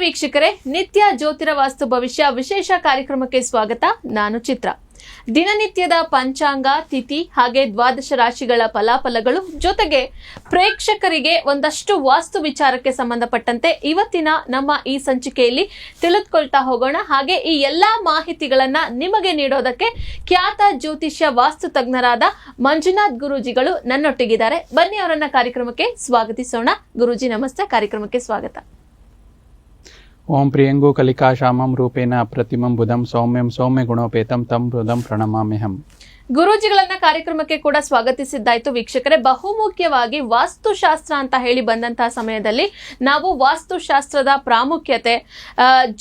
ವೀಕ್ಷಕರೇ, ನಿತ್ಯ ಜ್ಯೋತಿರ ವಾಸ್ತು ಭವಿಷ್ಯ ವಿಶೇಷ ಕಾರ್ಯಕ್ರಮಕ್ಕೆ ಸ್ವಾಗತ. ನಾನು ಚಿತ್ರ. ದಿನನಿತ್ಯದ ಪಂಚಾಂಗ, ತಿಥಿ ಹಾಗೆ ದ್ವಾದಶ ರಾಶಿಗಳ ಫಲಾಫಲಗಳು ಜೊತೆಗೆ ಪ್ರೇಕ್ಷಕರಿಗೆ ಒಂದಷ್ಟು ವಾಸ್ತು ವಿಚಾರಕ್ಕೆ ಸಂಬಂಧಪಟ್ಟಂತೆ ಇವತ್ತಿನ ನಮ್ಮ ಈ ಸಂಚಿಕೆಯಲ್ಲಿ ತಿಳಿದುಕೊಳ್ತಾ ಹೋಗೋಣ. ಹಾಗೆ ಈ ಎಲ್ಲಾ ಮಾಹಿತಿಗಳನ್ನ ನಿಮಗೆ ನೀಡೋದಕ್ಕೆ ಖ್ಯಾತ ಜ್ಯೋತಿಷ್ಯ ವಾಸ್ತು ತಜ್ಞರಾದ ಮಂಜುನಾಥ್ ಗುರೂಜಿಗಳು ನನ್ನೊಟ್ಟಿಗಿದ್ದಾರೆ. ಬನ್ನಿ ಅವರನ್ನ ಕಾರ್ಯಕ್ರಮಕ್ಕೆ ಸ್ವಾಗತಿಸೋಣ. ಗುರೂಜಿ, ನಮಸ್ತೆ. ಕಾರ್ಯಕ್ರಮಕ್ಕೆ ಸ್ವಾಗತ. ఓం ప్రియంగు కలికాశామం రూపేణ అప్రతిమం బుధం సౌమ్యం సౌమ్య గుణోపేతం తం బృదం ప్రణమామ్యహం. ಗುರೂಜಿಗಳನ್ನ ಕಾರ್ಯಕ್ರಮಕ್ಕೆ ಕೂಡ ಸ್ವಾಗತಿಸಿದ್ದಾಯ್ತು ವೀಕ್ಷಕರೇ. ಬಹುಮುಖ್ಯವಾಗಿ ವಾಸ್ತುಶಾಸ್ತ್ರ ಅಂತ ಹೇಳಿ ಬಂದಂತಹ ಸಮಯದಲ್ಲಿ ನಾವು ವಾಸ್ತುಶಾಸ್ತ್ರದ ಪ್ರಾಮುಖ್ಯತೆ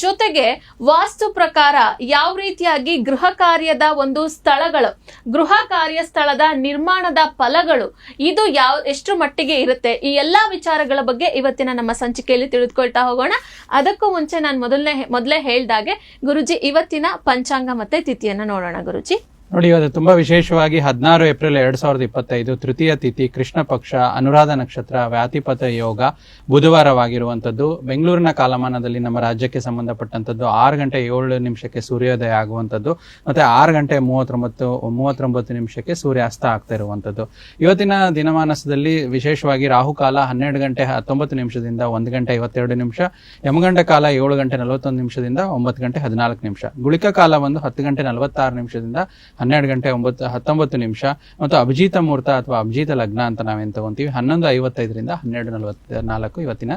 ಜೊತೆಗೆ ವಾಸ್ತು ಪ್ರಕಾರ ಯಾವ ರೀತಿಯಾಗಿ ಗೃಹ ಕಾರ್ಯದ ಒಂದು ಸ್ಥಳಗಳು, ಗೃಹ ಕಾರ್ಯ ಸ್ಥಳದ ನಿರ್ಮಾಣದ ಫಲಗಳು, ಇದು ಯಾವ, ಎಷ್ಟು ಮಟ್ಟಿಗೆ ಇರುತ್ತೆ, ಈ ಎಲ್ಲಾ ವಿಚಾರಗಳ ಬಗ್ಗೆ ಇವತ್ತಿನ ನಮ್ಮ ಸಂಚಿಕೆಯಲ್ಲಿ ತಿಳಿದುಕೊಳ್ತಾ ಹೋಗೋಣ. ಅದಕ್ಕೂ ಮುಂಚೆ ನಾನು ಮೊದಲನೇ, ಮೊದಲೇ ಹೇಳ್ದಾಗೆ, ಗುರುಜಿ ಇವತ್ತಿನ ಪಂಚಾಂಗ ಮತ್ತೆ ತಿಥಿಯನ್ನು ನೋಡೋಣ ಗುರುಜಿ. ನೋಡಿ ಇವತ್ತು ತುಂಬಾ ವಿಶೇಷವಾಗಿ ಹದಿನಾರು ಏಪ್ರಿಲ್ ಎರಡ್ ಸಾವಿರದ ಇಪ್ಪತ್ತೈದು ತೃತೀಯ ತಿಥಿ ಕೃಷ್ಣ ಪಕ್ಷ ಅನುರಾಧ ನಕ್ಷತ್ರ ವ್ಯಾತಿಪಥ ಯೋಗ ಬುಧವಾರವಾಗಿರುವಂತದ್ದು ಬೆಂಗಳೂರಿನ ಕಾಲಮಾನದಲ್ಲಿ ನಮ್ಮ ರಾಜ್ಯಕ್ಕೆ ಸಂಬಂಧಪಟ್ಟಂತದ್ದು ಆರು ಗಂಟೆ ಏಳು ನಿಮಿಷಕ್ಕೆ ಸೂರ್ಯೋದಯ ಆಗುವಂತದ್ದು ಮತ್ತೆ ಆರು ಗಂಟೆ ಮೂವತ್ತೊಂಬತ್ತು ಮೂವತ್ತೊಂಬತ್ತು ನಿಮಿಷಕ್ಕೆ ಸೂರ್ಯಾಸ್ತ ಆಗ್ತಾ ಇರುವಂತದ್ದು ಇವತ್ತಿನ ದಿನಮಾನಸದಲ್ಲಿ ವಿಶೇಷವಾಗಿ ರಾಹುಕಾಲ ಹನ್ನೆರಡು ಗಂಟೆ ಹತ್ತೊಂಬತ್ತು ನಿಮಿಷದಿಂದ ಒಂದು ಗಂಟೆ ಐವತ್ತೆರಡು ನಿಮಿಷ, ಯಮಗಂಡ ಕಾಲ ಏಳು ಗಂಟೆ ನಲವತ್ತೊಂದು ನಿಮಿಷದಿಂದ ಒಂಬತ್ತು ಗಂಟೆ ಹದಿನಾಲ್ಕು ನಿಮಿಷ. ಗುಳಿಕ ಕಾಲ ಒಂದು ಹತ್ತು ಗಂಟೆ ನಲವತ್ತಾರು ನಿಮಿಷದಿಂದ ಹನ್ನೆರಡು ಗಂಟೆ ಒಂಬತ್ತು, ಹತ್ತೊಂಬತ್ತು ನಿಮಿಷ. ಮತ್ತು ಅಭಿಜಿತ ಮುಹೂರ್ತ ಅಥವಾ ಅಭಿಜಿತ ಲಗ್ನ ಅಂತ ನಾವೇನು ತಗೊಂತೀವಿ? ಹನ್ನೊಂದು ಐವತ್ತೈದರಿಂದ ಹನ್ನೆರಡು ನಲವತ್ತ ನಾಲ್ಕು ಇವತ್ತಿನ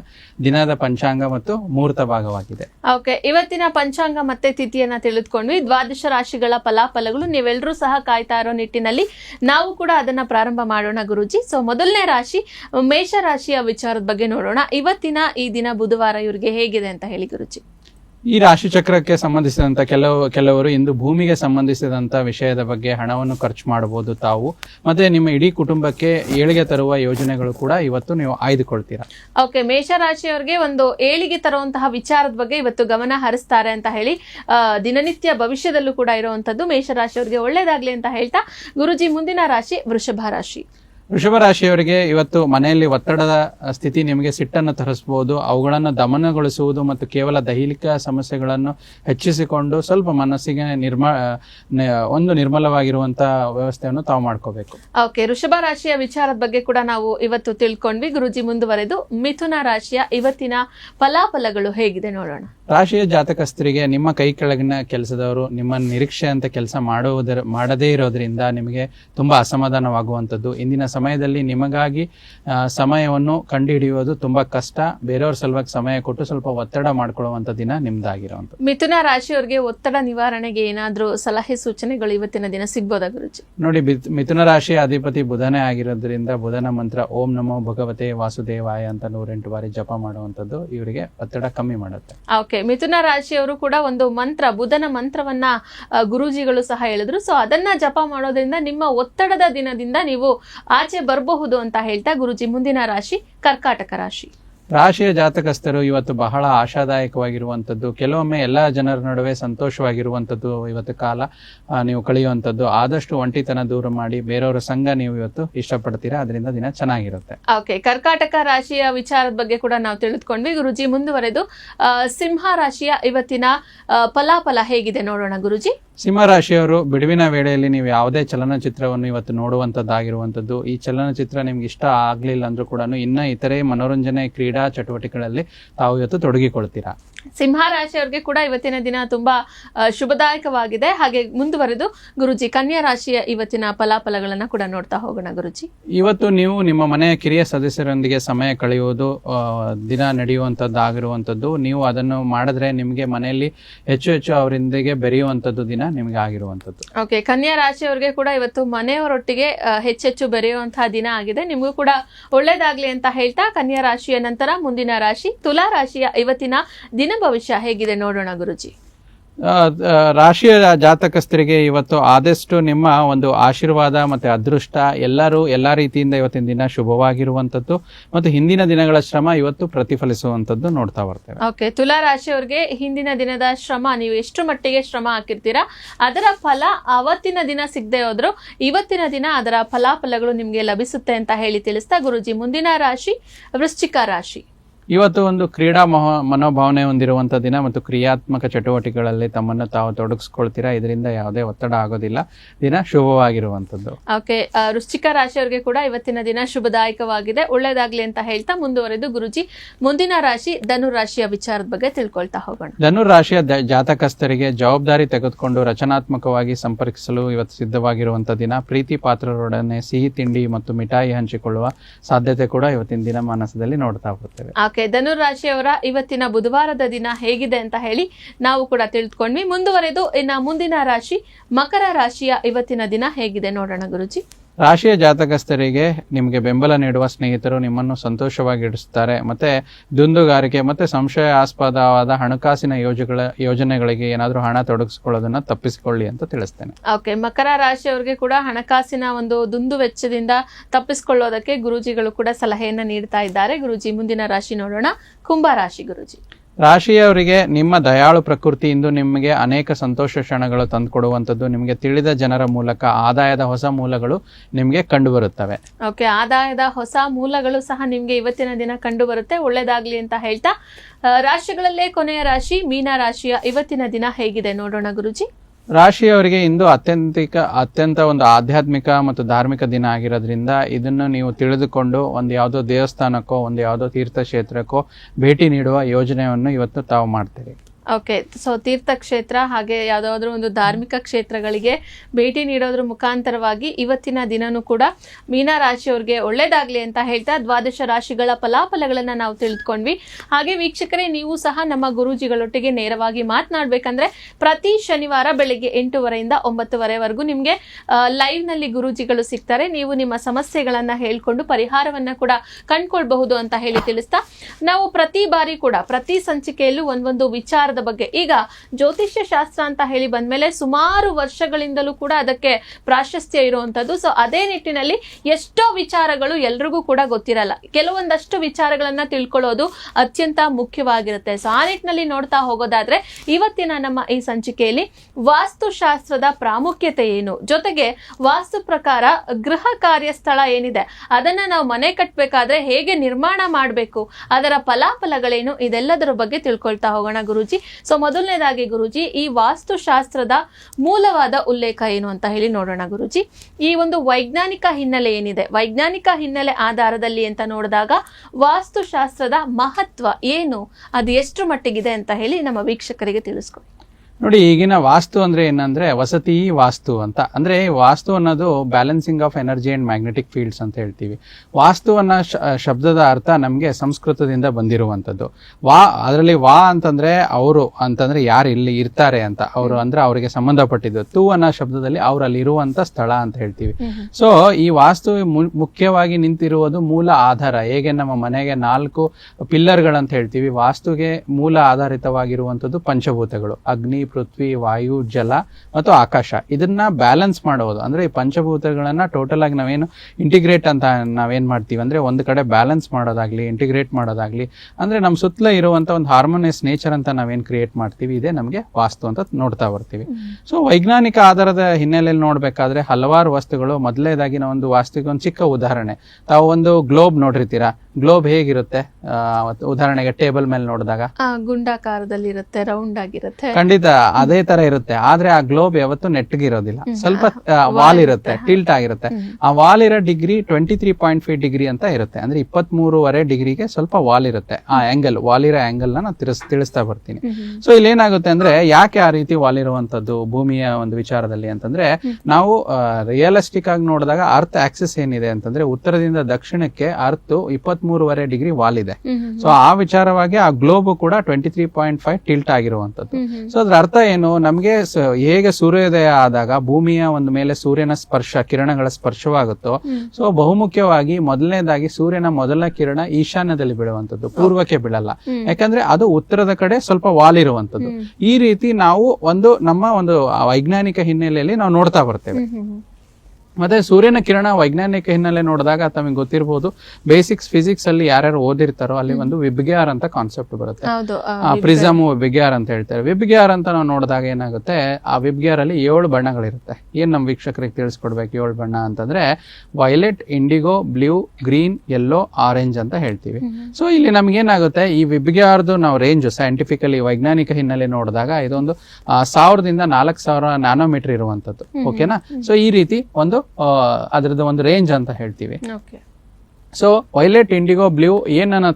ದಿನದ ಪಂಚಾಂಗ ಮತ್ತು ಮುಹೂರ್ತ ಭಾಗವಾಗಿದೆ. ಓಕೆ, ಇವತ್ತಿನ ಪಂಚಾಂಗ ಮತ್ತೆ ತಿಥಿಯನ್ನ ತಿಳಿದುಕೊಂಡ್ವಿ. ದ್ವಾದಶ ರಾಶಿಗಳ ಫಲಾಫಲಗಳು ನೀವೆಲ್ಲರೂ ಸಹ ಕಾಯ್ತಾ ಇರೋ ನಿಟ್ಟಿನಲ್ಲಿ ನಾವು ಕೂಡ ಅದನ್ನ ಪ್ರಾರಂಭ ಮಾಡೋಣ ಗುರುಜಿ. ಸೊ ಮೊದಲನೇ ರಾಶಿ, ಮೇಷ ರಾಶಿಯ ವಿಚಾರದ ಬಗ್ಗೆ ನೋಡೋಣ. ಇವತ್ತಿನ ಈ ದಿನ ಬುಧವಾರ ಇವರಿಗೆ ಹೇಗಿದೆ ಅಂತ ಹೇಳಿ ಗುರುಜಿ. ಈ ರಾಶಿ ಚಕ್ರಕ್ಕೆ ಸಂಬಂಧಿಸಿದಂತ ಕೆಲವು, ಕೆಲವರು ಇಂದು ಭೂಮಿಗೆ ಸಂಬಂಧಿಸಿದಂತ ವಿಷಯದ ಬಗ್ಗೆ ಹಣವನ್ನು ಖರ್ಚು ಮಾಡಬಹುದು ತಾವು. ಮತ್ತೆ ನಿಮ್ಮ ಇಡೀ ಕುಟುಂಬಕ್ಕೆ ಏಳಿಗೆ ತರುವ ಯೋಜನೆಗಳು ಕೂಡ ಇವತ್ತು ನೀವು ಆಯ್ದುಕೊಳ್ತೀರಾ. ಓಕೆ ಮೇಷ ರಾಶಿಯವರಿಗೆ ಒಂದು ಏಳಿಗೆ ತರುವಂತಹ ವಿಚಾರದ ಬಗ್ಗೆ ಇವತ್ತು ಗಮನ ಹರಿಸ್ತಾರೆ ಅಂತ ಹೇಳಿ ದಿನನಿತ್ಯ ಭವಿಷ್ಯದಲ್ಲೂ ಕೂಡ ಇರುವಂತದ್ದು ಮೇಷ ರಾಶಿಯವರಿಗೆ ಒಳ್ಳೇದಾಗ್ಲಿ ಅಂತ ಹೇಳ್ತಾ ಗುರುಜಿ ಮುಂದಿನ ರಾಶಿ ವೃಷಭ ರಾಶಿ. ವೃಷಭ ರಾಶಿಯವರಿಗೆ ಇವತ್ತು ಮನೆಯಲ್ಲಿ ಒತ್ತಡದ ಸ್ಥಿತಿ ನಿಮಗೆ ಸಿಟ್ಟನ್ನು ತರಿಸಬಹುದು ಅವುಗಳನ್ನು ದಮನಗೊಳಿಸುವುದು ಮತ್ತು ಕೇವಲ ದೈಹಿಕ ಸಮಸ್ಯೆಗಳನ್ನು ಹೆಚ್ಚಿಸಿಕೊಂಡು ಸ್ವಲ್ಪ ಮನಸ್ಸಿಗೆ ನಿರ್ಮ ಒಂದು ನಿರ್ಮಲವಾಗಿರುವಂತಹ ವ್ಯವಸ್ಥೆಯನ್ನು ತಾವು ಮಾಡ್ಕೋಬೇಕು. ಓಕೆ ವೃಷಭ ರಾಶಿಯ ವಿಚಾರದ ಬಗ್ಗೆ ಕೂಡ ನಾವು ಇವತ್ತು ತಿಳ್ಕೊಂಡ್ವಿ. ಗುರುಜಿ ಮುಂದುವರೆದು ಮಿಥುನ ರಾಶಿಯ ಇವತ್ತಿನ ಫಲಾಫಲಗಳು ಹೇಗಿದೆ ನೋಡೋಣ. ರಾಶಿಯ ಜಾತಕಸ್ಥರಿಗೆ ನಿಮ್ಮ ಕೈ ಕೆಳಗಿನ ಕೆಲಸದವರು ನಿಮ್ಮ ನಿರೀಕ್ಷೆ ಅಂತ ಕೆಲಸ ಮಾಡುವುದರ ಮಾಡದೇ ಇರೋದ್ರಿಂದ ನಿಮಗೆ ತುಂಬಾ ಅಸಮಾಧಾನವಾಗುವಂಥದ್ದು. ಇಂದಿನ ಸಮಯದಲ್ಲಿ ನಿಮಗಾಗಿ ಸಮಯವನ್ನು ಕಂಡುಹಿಡಿಯುವುದು ತುಂಬಾ ಕಷ್ಟ. ಬೇರೆಯವ್ರ ಸಲುವಾಗಿ ಸಮಯ ಕೊಟ್ಟು ಸ್ವಲ್ಪ ಒತ್ತಡ ಮಾಡ್ಕೊಳ್ಳುವಂತ ದಿನ ನಿಮ್ದಾಗಿರುವಂತ ಮಿಥುನ ರಾಶಿಯವರಿಗೆ ಒತ್ತಡ ನಿವಾರಣೆಗೆ ಏನಾದರೂ ಸಲಹೆ ಸೂಚನೆಗಳು ಇವತ್ತಿನ ದಿನ ಸಿಗ್ಬೋದಾ ಗುರುಜಿ? ನೋಡಿ ಮಿಥುನ ರಾಶಿಯ ಅಧಿಪತಿ ಬುಧನೇ ಆಗಿರೋದ್ರಿಂದ ಬುಧನ ಮಂತ್ರ ಓಂ ನಮೋ ಭಗವತೆ ವಾಸುದೇವಾಯ ಅಂತ ನೂರೆಂಟು ಬಾರಿ ಜಪ ಮಾಡುವಂತದ್ದು ಇವರಿಗೆ ಒತ್ತಡ ಕಮ್ಮಿ ಮಾಡುತ್ತೆ. ಓಕೆ. ಮಿಥುನ ರಾಶಿಯವರು ಕೂಡ ಒಂದು ಮಂತ್ರ ಬುಧನ ಮಂತ್ರವನ್ನ ಗುರುಜಿಗಳು ಗುರೂಜಿಗಳು ಸಹ ಹೇಳಿದ್ರು. ಸೊ ಅದನ್ನ ಜಪ ಮಾಡೋದ್ರಿಂದ ನಿಮ್ಮ ಒತ್ತಡದ ದಿನದಿಂದ ನೀವು ಆಚೆ ಬರಬಹುದು ಅಂತ ಹೇಳ್ತಾ ಗುರುಜಿ ಮುಂದಿನ ರಾಶಿ ಕರ್ಕಾಟಕ ರಾಶಿ. ರಾಶಿಯ ಜಾತಕಸ್ಥರು ಇವತ್ತು ಬಹಳ ಆಶಾದಾಯಕವಾಗಿರುವಂಥದ್ದು ಕೆಲವೊಮ್ಮೆ ಎಲ್ಲ ಜನರ ನಡುವೆ ಸಂತೋಷವಾಗಿರುವಂಥದ್ದು ಇವತ್ತು ಕಾಲ ನೀವು ಕಳೆಯುವಂಥದ್ದು. ಆದಷ್ಟು ಒಂಟಿತನ ದೂರ ಮಾಡಿ ಬೇರೆಯವರ ಸಂಘ ನೀವು ಇವತ್ತು ಇಷ್ಟಪಡ್ತೀರಾ? ಅದರಿಂದ ದಿನ ಚೆನ್ನಾಗಿರುತ್ತೆ. ಓಕೆ ಕರ್ಕಾಟಕ ರಾಶಿಯ ವಿಚಾರದ ಬಗ್ಗೆ ಕೂಡ ನಾವು ತಿಳಿದುಕೊಂಡ್ವಿ. ಗುರುಜಿ ಮುಂದುವರೆದು ಸಿಂಹ ರಾಶಿಯ ಇವತ್ತಿನ ಫಲಾಫಲ ಹೇಗಿದೆ ನೋಡೋಣ ಗುರುಜಿ? ಸಿಂಹ ರಾಶಿಯವರು ಬಿಡುವಿನ ವೇಳೆಯಲ್ಲಿ ನೀವು ಯಾವುದೇ ಚಲನಚಿತ್ರವನ್ನು ಇವತ್ತು ನೋಡುವಂಥದ್ದಾಗಿರುವಂಥದ್ದು. ಈ ಚಲನಚಿತ್ರ ನಿಮ್ಗೆ ಇಷ್ಟ ಆಗ್ಲಿಲ್ಲ ಅಂದ್ರೂ ಕೂಡ ಇನ್ನ ಇತರೆ ಮನೋರಂಜನೆ ಕ್ರೀಡಾ ಚಟುವಟಿಕೆಗಳಲ್ಲಿ ತಾವು ಇವತ್ತು ತೊಡಗಿಕೊಳ್ತೀರಾ? ಸಿಂಹ ರಾಶಿಯವರಿಗೆ ಕೂಡ ಇವತ್ತಿನ ದಿನ ತುಂಬಾ ಶುಭದಾಯಕವಾಗಿದೆ. ಹಾಗೆ ಮುಂದುವರೆದು ಗುರುಜಿ ಕನ್ಯಾ ರಾಶಿಯ ಇವತ್ತಿನ ಫಲಾಫಲಗಳನ್ನ ಕೂಡ ನೋಡ್ತಾ ಹೋಗೋಣ ಗುರುಜಿ. ಇವತ್ತು ನೀವು ನಿಮ್ಮ ಮನೆಯ ಕಿರಿಯ ಸದಸ್ಯರೊಂದಿಗೆ ಸಮಯ ಕಳೆಯುವುದು ದಿನ ನಡೆಯುವಂಥದ್ದು ಆಗಿರುವಂಥದ್ದು ನೀವು ಅದನ್ನು ಮಾಡಿದ್ರೆ ನಿಮಗೆ ಮನೆಯಲ್ಲಿ ಹೆಚ್ಚು ಹೆಚ್ಚು ಅವರೊಂದಿಗೆ ಬೆರೆಯುವಂಥದ್ದು ದಿನ ನಿಮಗೆ ಆಗಿರುವಂಥದ್ದು ಓಕೆ ಕನ್ಯಾ ರಾಶಿಯವರಿಗೆ ಕೂಡ ಇವತ್ತು ಮನೆಯವರೊಟ್ಟಿಗೆ ಹೆಚ್ಚೆಚ್ಚು ಬೆರೆಯುವಂತಹ ದಿನ ಆಗಿದೆ. ನಿಮಗೂ ಕೂಡ ಒಳ್ಳೇದಾಗ್ಲಿ ಅಂತ ಹೇಳ್ತಾ ಕನ್ಯಾ ರಾಶಿಯ ನಂತರ ಮುಂದಿನ ರಾಶಿ ತುಲಾ ರಾಶಿಯ ಇವತ್ತಿನ ದಿನ ಭವಿಷ್ಯ ಹೇಗಿದೆ ನೋಡೋಣ ಗುರುಜಿ. ರಾಶಿಯ ಜಾತಕಸ್ಥರಿಗೆ ಇವತ್ತು ಆದಷ್ಟು ನಿಮ್ಮ ಒಂದು ಆಶೀರ್ವಾದ ಮತ್ತೆ ಅದೃಷ್ಟ ಎಲ್ಲರೂ ಎಲ್ಲಾ ರೀತಿಯಿಂದ ಇವತ್ತಿನ ದಿನ ಶುಭವಾಗಿರುವಂಥದ್ದು ಮತ್ತು ಹಿಂದಿನ ದಿನಗಳ ಶ್ರಮ ಇವತ್ತು ಪ್ರತಿಫಲಿಸುವಂಥದ್ದು ನೋಡ್ತಾ ಬರ್ತೇವೆ. ಓಕೆ ತುಲಾ ರಾಶಿಯವರಿಗೆ ಹಿಂದಿನ ದಿನದ ಶ್ರಮ ನೀವು ಎಷ್ಟು ಮಟ್ಟಿಗೆ ಶ್ರಮ ಹಾಕಿರ್ತೀರಾ ಅದರ ಫಲ ಅವತ್ತಿನ ದಿನ ಸಿಗದೆ ಹೋದ್ರು ಇವತ್ತಿನ ದಿನ ಅದರ ಫಲಾಫಲಗಳು ನಿಮಗೆ ಲಭಿಸುತ್ತೆ ಅಂತ ಹೇಳಿ ತಿಳಿಸ್ತಾ ಗುರುಜಿ ಮುಂದಿನ ರಾಶಿ ವೃಶ್ಚಿಕ ರಾಶಿ. ಇವತ್ತು ಒಂದು ಕ್ರೀಡಾ ಮಹ ಮನೋಭಾವನೆ ಹೊಂದಿರುವಂತ ದಿನ ಮತ್ತು ಕ್ರಿಯಾತ್ಮಕ ಚಟುವಟಿಕೆಗಳಲ್ಲಿ ತಮ್ಮನ್ನು ತಾವು ತೊಡಗಿಸ್ಕೊಳ್ತೀರಾ? ಇದರಿಂದ ಯಾವುದೇ ಒತ್ತಡ ಆಗೋದಿಲ್ಲ. ದಿನ ಶುಭವಾಗಿರುವಂತದ್ದು. ಓಕೆ ವೃಶ್ಚಿಕ ರಾಶಿಯವರಿಗೆ ಕೂಡ ಇವತ್ತಿನ ದಿನ ಶುಭದಾಯಕವಾಗಿದೆ. ಒಳ್ಳೇದಾಗ್ಲಿ ಅಂತ ಹೇಳ್ತಾ ಮುಂದುವರೆದು ಗುರುಜಿ ಮುಂದಿನ ರಾಶಿ ಧನು ರಾಶಿಯ ವಿಚಾರದ ಬಗ್ಗೆ ತಿಳ್ಕೊಳ್ತಾ ಹೋಗೋಣ. ಧನು ರಾಶಿಯ ಜಾತಕಸ್ಥರಿಗೆ ಜವಾಬ್ದಾರಿ ತೆಗೆದುಕೊಂಡು ರಚನಾತ್ಮಕವಾಗಿ ಸಂಪರ್ಕಿಸಲು ಇವತ್ತು ಸಿದ್ಧವಾಗಿರುವಂತ ದಿನ. ಪ್ರೀತಿ ಪಾತ್ರರೊಡನೆ ಸಿಹಿ ತಿಂಡಿ ಮತ್ತು ಮಿಠಾಯಿ ಹಂಚಿಕೊಳ್ಳುವ ಸಾಧ್ಯತೆ ಕೂಡ ಇವತ್ತಿನ ದಿನ ಮಾನಸದಲ್ಲಿ ನೋಡ್ತಾ ಹೋಗ್ತೇವೆ. ಓಕೆ ಧನುರಾಶಿಯವರ ಇವತ್ತಿನ ಬುಧವಾರದ ದಿನ ಹೇಗಿದೆ ಅಂತ ಹೇಳಿ ನಾವು ಕೂಡ ತಿಳಿದುಕೊಂಡ್ವಿ. ಮುಂದುವರೆದು ಇನ್ನ ಮುಂದಿನ ರಾಶಿ ಮಕರ ರಾಶಿಯ ಇವತ್ತಿನ ದಿನ ಹೇಗಿದೆ ನೋಡೋಣ ಗುರುಜಿ. ರಾಶಿಯ ಜಾತಕಸ್ಥರಿಗೆ ನಿಮಗೆ ಬೆಂಬಲ ನೀಡುವ ಸ್ನೇಹಿತರು ನಿಮ್ಮನ್ನು ಸಂತೋಷವಾಗಿಡಿಸುತ್ತಾರೆ ಮತ್ತೆ ದುಂದುಗಾರಿಕೆ, ಮತ್ತೆ ಸಂಶಯಾಸ್ಪದವಾದ ಹಣಕಾಸಿನ ಯೋಜನೆಗಳ ಯೋಜನೆಗಳಿಗೆ ಏನಾದರೂ ಹಣ ತೊಡಗಿಸಿಕೊಳ್ಳೋದನ್ನ ತಪ್ಪಿಸಿಕೊಳ್ಳಿ ಅಂತ ತಿಳಿಸ್ತೇನೆ. ಓಕೆ ಮಕರ ರಾಶಿಯವರಿಗೆ ಕೂಡ ಹಣಕಾಸಿನ ಒಂದು ದುಂದು ವೆಚ್ಚದಿಂದ ತಪ್ಪಿಸಿಕೊಳ್ಳೋದಕ್ಕೆ ಗುರುಜಿಗಳು ಕೂಡ ಸಲಹೆಯನ್ನ ನೀಡ್ತಾ ಇದ್ದಾರೆ. ಗುರುಜಿ, ಮುಂದಿನ ರಾಶಿ ನೋಡೋಣ. ಕುಂಭ ರಾಶಿ, ಗುರೂಜಿ. ರಾಶಿಯವರಿಗೆ ನಿಮ್ಮ ದಯಾಳು ಪ್ರಕೃತಿ ನಿಮಗೆ ಅನೇಕ ಸಂತೋಷ ಕ್ಷಣಗಳು ತಂದುಕೊಡುವಂಥದ್ದು. ನಿಮಗೆ ತಿಳಿದ ಜನರ ಮೂಲಕ ಆದಾಯದ ಹೊಸ ಮೂಲಗಳು ನಿಮಗೆ ಕಂಡುಬರುತ್ತವೆ. ಓಕೆ ಆದಾಯದ ಹೊಸ ಮೂಲಗಳು ಸಹ ನಿಮಗೆ ಇವತ್ತಿನ ದಿನ ಕಂಡು ಬರುತ್ತೆ ಒಳ್ಳೇದಾಗ್ಲಿ ಅಂತ ಹೇಳ್ತಾ ರಾಶಿಗಳಲ್ಲೇ ಕೊನೆಯ ರಾಶಿ ಮೀನ ರಾಶಿಯ ಇವತ್ತಿನ ದಿನ ಹೇಗಿದೆ ನೋಡೋಣ ಗುರುಜಿ. ರಾಶಿಯವರಿಗೆ ಇಂದು ಅತ್ಯಂತಿಕ ಅತ್ಯಂತ ಒಂದು ಆಧ್ಯಾತ್ಮಿಕ ಮತ್ತು ಧಾರ್ಮಿಕ ದಿನ ಆಗಿರೋದ್ರಿಂದ ಇದನ್ನು ನೀವು ತಿಳಿದುಕೊಂಡು ಒಂದು ಯಾವುದೋ ದೇವಸ್ಥಾನಕ್ಕೋ, ಒಂದು ಯಾವುದೋ ತೀರ್ಥಕ್ಷೇತ್ರಕ್ಕೋ ಭೇಟಿ ನೀಡುವ ಯೋಜನೆಯನ್ನು ಇವತ್ತು ತಾವು ಮಾಡ್ತೀರಿ. ಓಕೆ ಸೊ ತೀರ್ಥಕ್ಷೇತ್ರ ಹಾಗೆ ಯಾವುದಾದ್ರೂ ಒಂದು ಧಾರ್ಮಿಕ ಕ್ಷೇತ್ರಗಳಿಗೆ ಭೇಟಿ ನೀಡೋದ್ರ ಮುಖಾಂತರವಾಗಿ ಇವತ್ತಿನ ದಿನನೂ ಕೂಡ ಮೀನಾ ರಾಶಿಯವ್ರಿಗೆ ಒಳ್ಳೇದಾಗ್ಲಿ ಅಂತ ಹೇಳ್ತಾ ದ್ವಾದಶ ರಾಶಿಗಳ ಫಲಾಫಲಗಳನ್ನ ನಾವು ತಿಳಿದುಕೊಂಡ್ವಿ. ಹಾಗೆ ವೀಕ್ಷಕರೇ, ನೀವು ಸಹ ನಮ್ಮ ಗುರೂಜಿಗಳೊಟ್ಟಿಗೆ ನೇರವಾಗಿ ಮಾತನಾಡ್ಬೇಕಂದ್ರೆ ಪ್ರತಿ ಶನಿವಾರ ಬೆಳಿಗ್ಗೆ ಎಂಟೂವರೆಯಿಂದ ಒಂಬತ್ತುವರೆವರೆಗೂ ನಿಮಗೆ ಲೈವ್ನಲ್ಲಿ ಗುರೂಜಿಗಳು ಸಿಗ್ತಾರೆ. ನೀವು ನಿಮ್ಮ ಸಮಸ್ಯೆಗಳನ್ನ ಹೇಳ್ಕೊಂಡು ಪರಿಹಾರವನ್ನ ಕೂಡ ಕಂಡ್ಕೊಳ್ಬಹುದು ಅಂತ ಹೇಳಿ ತಿಳಿಸ್ತಾ, ನಾವು ಪ್ರತಿ ಬಾರಿ ಕೂಡ, ಪ್ರತಿ ಸಂಚಿಕೆಯಲ್ಲೂ ಒಂದೊಂದು ವಿಚಾರದ ಬಗ್ಗೆ. ಈಗ ಜ್ಯೋತಿಷ್ಯ ಶಾಸ್ತ್ರ ಅಂತ ಹೇಳಿ ಬಂದ್ಮೇಲೆ ಸುಮಾರು ವರ್ಷಗಳಿಂದಲೂ ಕೂಡ ಅದಕ್ಕೆ ಪ್ರಾಶಸ್ತ್ಯ ಇರುವಂತದ್ದು ಸೊ ಅದೇ ನಿಟ್ಟಿನಲ್ಲಿ ಎಷ್ಟೋ ವಿಚಾರಗಳು ಎಲ್ರಿಗೂ ಕೂಡ ಗೊತ್ತಿರಲ್ಲ. ಕೆಲವೊಂದಷ್ಟು ವಿಚಾರಗಳನ್ನ ತಿಳ್ಕೊಳ್ಳೋದು ಅತ್ಯಂತ ಮುಖ್ಯವಾಗಿರುತ್ತೆ. ಸೊ ಆ ನಿಟ್ಟಿನಲ್ಲಿ ನೋಡ್ತಾ ಹೋಗೋದಾದ್ರೆ ಇವತ್ತಿನ ನಮ್ಮ ಈ ಸಂಚಿಕೆಯಲ್ಲಿ ವಾಸ್ತುಶಾಸ್ತ್ರದ ಪ್ರಾಮುಖ್ಯತೆ ಏನು? ಜೊತೆಗೆ ವಾಸ್ತು ಪ್ರಕಾರ ಗೃಹ ಕಾರ್ಯಸ್ಥಳ ಏನಿದೆ? ಅದನ್ನ ನಾವು ಮನೆ ಕಟ್ಟಬೇಕಾದ್ರೆ ಹೇಗೆ ನಿರ್ಮಾಣ ಮಾಡಬೇಕು? ಅದರ ಫಲಾಫಲಗಳೇನು? ಇದೆಲ್ಲದರ ಬಗ್ಗೆ ತಿಳ್ಕೊಳ್ತಾ ಹೋಗೋಣ ಗುರುಜಿ. ಸೊ ಮೊದಲನೇದಾಗಿ ಗುರುಜಿ, ಈ ವಾಸ್ತುಶಾಸ್ತ್ರದ ಮೂಲವಾದ ಉಲ್ಲೇಖ ಏನು ಅಂತ ಹೇಳಿ ನೋಡೋಣ ಗುರುಜಿ. ಈ ಒಂದು ವೈಜ್ಞಾನಿಕ ಹಿನ್ನೆಲೆ ಏನಿದೆ? ವೈಜ್ಞಾನಿಕ ಹಿನ್ನೆಲೆ ಆಧಾರದಲ್ಲಿ ಅಂತ ನೋಡಿದಾಗ ವಾಸ್ತುಶಾಸ್ತ್ರದ ಮಹತ್ವ ಏನು? ಅದು ಎಷ್ಟು ಮಟ್ಟಿಗಿದೆ ಅಂತ ಹೇಳಿ ನಮ್ಮ ವೀಕ್ಷಕರಿಗೆ ತಿಳಿಸ್ಕೊಡಿ. ನೋಡಿ ಈಗಿನ ವಾಸ್ತು ಅಂದ್ರೆ ಏನಂದ್ರೆ ವಸತಿ ವಾಸ್ತು ಅಂತ. ಅಂದ್ರೆ ವಾಸ್ತು ಅನ್ನೋದು balancing of energy and magnetic fields ಅಂತ ಹೇಳ್ತೀವಿ. ವಾಸ್ತು ಅನ್ನೋ ಶಬ್ದದ ಅರ್ಥ ನಮಗೆ ಸಂಸ್ಕೃತದಿಂದ ಬಂದಿರುವಂತದ್ದು ವಾ ಅದರಲ್ಲಿ ವಾ ಅಂತಂದ್ರೆ ಅವರು ಅಂತಂದ್ರೆ ಯಾರು ಇಲ್ಲಿ ಇರ್ತಾರೆ ಅಂತ. ಅವರು ಅಂದ್ರೆ ಅವರಿಗೆ ಸಂಬಂಧಪಟ್ಟಿದ್ದು. ತೂ ಅನ್ನೋ ಶಬ್ದದಲ್ಲಿ ಅವ್ರು ಅಲ್ಲಿ ಇರುವಂತ ಸ್ಥಳ ಅಂತ ಹೇಳ್ತೀವಿ. ಸೊ ಈ ವಾಸ್ತು ಮು- ಮುಖ್ಯವಾಗಿ ನಿಂತಿರುವುದು ಮೂಲ ಆಧಾರ. ಹೇಗೆ ನಮ್ಮ ಮನೆಗೆ ನಾಲ್ಕು ಪಿಲ್ಲರ್ಗಳಂತ ಹೇಳ್ತೀವಿ. ವಾಸ್ತುಗೆ ಮೂಲ ಆಧಾರಿತವಾಗಿರುವಂತದ್ದು ಪಂಚಭೂತಗಳು. ಅಗ್ನಿ ಪೃಥ್ವಿ ವಾಯು ಜಲ ಮತ್ತು ಆಕಾಶ. ಇದನ್ನ ಬ್ಯಾಲೆನ್ಸ್ ಮಾಡುವುದು ಅಂದ್ರೆ ಈ ಪಂಚಭೂತಗಳನ್ನ ಟೋಟಲ್ ಆಗಿ ನಾವೇನು ಇಂಟಿಗ್ರೇಟ್ ಅಂತ ನಾವೇನ್ ಮಾಡ್ತೀವಿ ಅಂದ್ರೆ ಒಂದು ಕಡೆ ಬ್ಯಾಲೆನ್ಸ್ ಮಾಡೋದಾಗ್ಲಿ ಇಂಟಿಗ್ರೇಟ್ ಮಾಡೋದಾಗ್ಲಿ ಅಂದ್ರೆ ನಮ್ಮ ಸುತ್ತಲ ಇರುವಂತ ಒಂದು ಹಾರ್ಮೋನಿಯಸ್ ನೇಚರ್ ಅಂತ ನಾವೇನ್ ಕ್ರಿಯೇಟ್ ಮಾಡ್ತೀವಿ ಇದೇ ನಮಗೆ ವಾಸ್ತು ಅಂತ ನೋಡ್ತಾ ಬರ್ತೀವಿ. ಸೊ ವೈಜ್ಞಾನಿಕ ಆಧಾರದ ಹಿನ್ನೆಲೆಯಲ್ಲಿ ನೋಡ್ಬೇಕಾದ್ರೆ ಹಲವಾರು ವಸ್ತುಗಳು ಮೊದಲೇದಾಗಿನ ನಾವು ಒಂದು ವಾಸ್ತುವಿಗೆ ಒಂದು ಚಿಕ್ಕ ಉದಾಹರಣೆ. ತಾವು ಒಂದು ಗ್ಲೋಬ್ ನೋಡಿರ್ತೀರಾ? ಗ್ಲೋಬ್ ಹೇಗಿರುತ್ತೆ? ಉದಾಹರಣೆಗೆ ಟೇಬಲ್ ಮೇಲೆ ನೋಡಿದಾಗ. ಗುಂಡಾಕಾರದಲ್ಲಿ ಇರುತ್ತೆ ರೌಂಡ್ ಆಗಿರುತ್ತೆ. ಖಂಡಿತ ಅದೇ ತರ ಇರುತ್ತೆ. ಆದ್ರೆ ಆ ಗ್ಲೋಬ್ ಯಾವತ್ತು ನೆಟ್ಟಗಿರೋದಿಲ್ಲ. ಸ್ವಲ್ಪ ವಾಲ್ ಇರುತ್ತೆ. ಟಿಲ್ಟ್ ಆಗಿರುತ್ತೆ. ಆ ವಾಲ್ ಇರೋ degree twenty three point five degree ಅಂತ ಇರುತ್ತೆ. ಅಂದ್ರೆ ಇಪ್ಪತ್ತ್ ಮೂರುವರೆ ಡಿಗ್ರಿಗೆ ಸ್ವಲ್ಪ ವಾಲ್ ಇರುತ್ತೆ. ಆ ಆಂಗಲ್ ವಾಲ್ ಇರೋ ಆಂಗಲ್ ನಾನು ತಿರ್ಸ್ ತಿಳಿಸ್ತಾ ಬರ್ತೀನಿ. ಸೊ ಇಲ್ಲಿ ಏನಾಗುತ್ತೆ ಅಂದ್ರೆ ಯಾಕೆ ಆ ರೀತಿ ವಾಲ್ ಇರುವಂತದ್ದು ಭೂಮಿಯ ಒಂದು ವಿಚಾರದಲ್ಲಿ ಅಂತಂದ್ರೆ ನಾವು ರಿಯಲಿಸ್ಟಿಕ್ ಆಗಿ ನೋಡಿದಾಗ ಅರ್ತ್ ಆಕ್ಸಿಸ್ ಏನಿದೆ ಅಂತಂದ್ರೆ ಉತ್ತರದಿಂದ ದಕ್ಷಿಣಕ್ಕೆ ಅರ್ತ್ ಇಪ್ಪತ್ತ್ ಮೂರುವರೆ ಡಿಗ್ರಿ ವಾಲ್ ಇದೆ. ಸೊ ಆ ವಿಚಾರವಾಗಿ ಆ ಗ್ಲೋಬ್ ಕೂಡ twenty three point five tilt ಆಗಿರುವಂತದ್ದು ಸೊ ಅದ್ರ ಅರ್ಥ ಏನು? ನಮಗೆ ಹೇಗೆ ಸೂರ್ಯೋದಯ ಆದಾಗ ಭೂಮಿಯ ಒಂದು ಮೇಲೆ ಸೂರ್ಯನ ಸ್ಪರ್ಶ ಕಿರಣಗಳ ಸ್ಪರ್ಶವಾಗುತ್ತೋ ಸೊ ಬಹುಮುಖ್ಯವಾಗಿ ಮೊದಲನೇದಾಗಿ ಸೂರ್ಯನ ಮೊದಲ ಕಿರಣ ಈಶಾನ್ಯದಲ್ಲಿ ಬಿಡುವಂತದ್ದು ಪೂರ್ವಕ್ಕೆ ಬಿಡಲ್ಲ ಯಾಕಂದ್ರೆ ಅದು ಉತ್ತರದ ಕಡೆ ಸ್ವಲ್ಪ ವಾಲ್ ಇರುವಂತದ್ದು. ಈ ರೀತಿ ನಾವು ಒಂದು ನಮ್ಮ ಒಂದು ವೈಜ್ಞಾನಿಕ ಹಿನ್ನೆಲೆಯಲ್ಲಿ ನಾವು ನೋಡ್ತಾ ಬರ್ತೇವೆ. ಮತ್ತೆ ಸೂರ್ಯನ ಕಿರಣ ವೈಜ್ಞಾನಿಕ ಹಿನ್ನೆಲೆ ನೋಡಿದಾಗ ತಮಗೆ ಗೊತ್ತಿರಬಹುದು ಬೇಸಿಕ್ಸ್ ಫಿಸಿಕ್ಸ್ ಅಲ್ಲಿ ಯಾರ್ಯಾರು ಓದಿರ್ತಾರೋ ಅಲ್ಲಿ ಒಂದು ವಿಬ್ಗ್ಯಾರ್ ಅಂತ ಕಾನ್ಸೆಪ್ಟ್ ಬರುತ್ತೆ. ಪ್ರಿಸಮ್ ವಿಬ್ಗ್ಯಾರ್ ಅಂತ ಹೇಳ್ತಾರೆ. ವಿಬ್ಗ್ಯಾರ್ ಅಂತ ನಾವು ನೋಡಿದಾಗ ಏನಾಗುತ್ತೆ? ಆ ವಿಬ್ಗ್ಯಾರ್ ಅಲ್ಲಿ ಏಳು ಬಣ್ಣಗಳಿರುತ್ತೆ. ಏನ್ ನಮ್ಮ ವೀಕ್ಷಕರಿಗೆ ತಿಳಿಸ್ಕೊಡ್ಬೇಕು ಏಳು ಬಣ್ಣ ಅಂತಂದ್ರೆ violet indigo blue green yellow orange ಅಂತ ಹೇಳ್ತೀವಿ. ಸೊ ಇಲ್ಲಿ ನಮ್ಗೆ ಏನಾಗುತ್ತೆ? ಈ ವಿಬ್ಗ್ಯಾರ್ದು ನಾವು ರೇಂಜ್ ಸೈಂಟಿಫಿಕಲಿ ವೈಜ್ಞಾನಿಕ ಹಿನ್ನೆಲೆ ನೋಡಿದಾಗ ಇದೊಂದು ಸಾವಿರದಿಂದ ನಾಲ್ಕು ಸಾವಿರ ನ್ಯಾನೋಮೀಟರ್ ಇರುವಂತದ್ದು ಓಕೆನಾ ಸೊ ಈ ರೀತಿ ಒಂದು ಅದ್ರದ್ದು ಒಂದು ರೇಂಜ್ ಅಂತ ಹೇಳ್ತೀವಿ. ಸೊ ವೈಲೆಟ್ ಇಂಡಿಗೋ ಬ್ಲೂ ಏನನ್ನ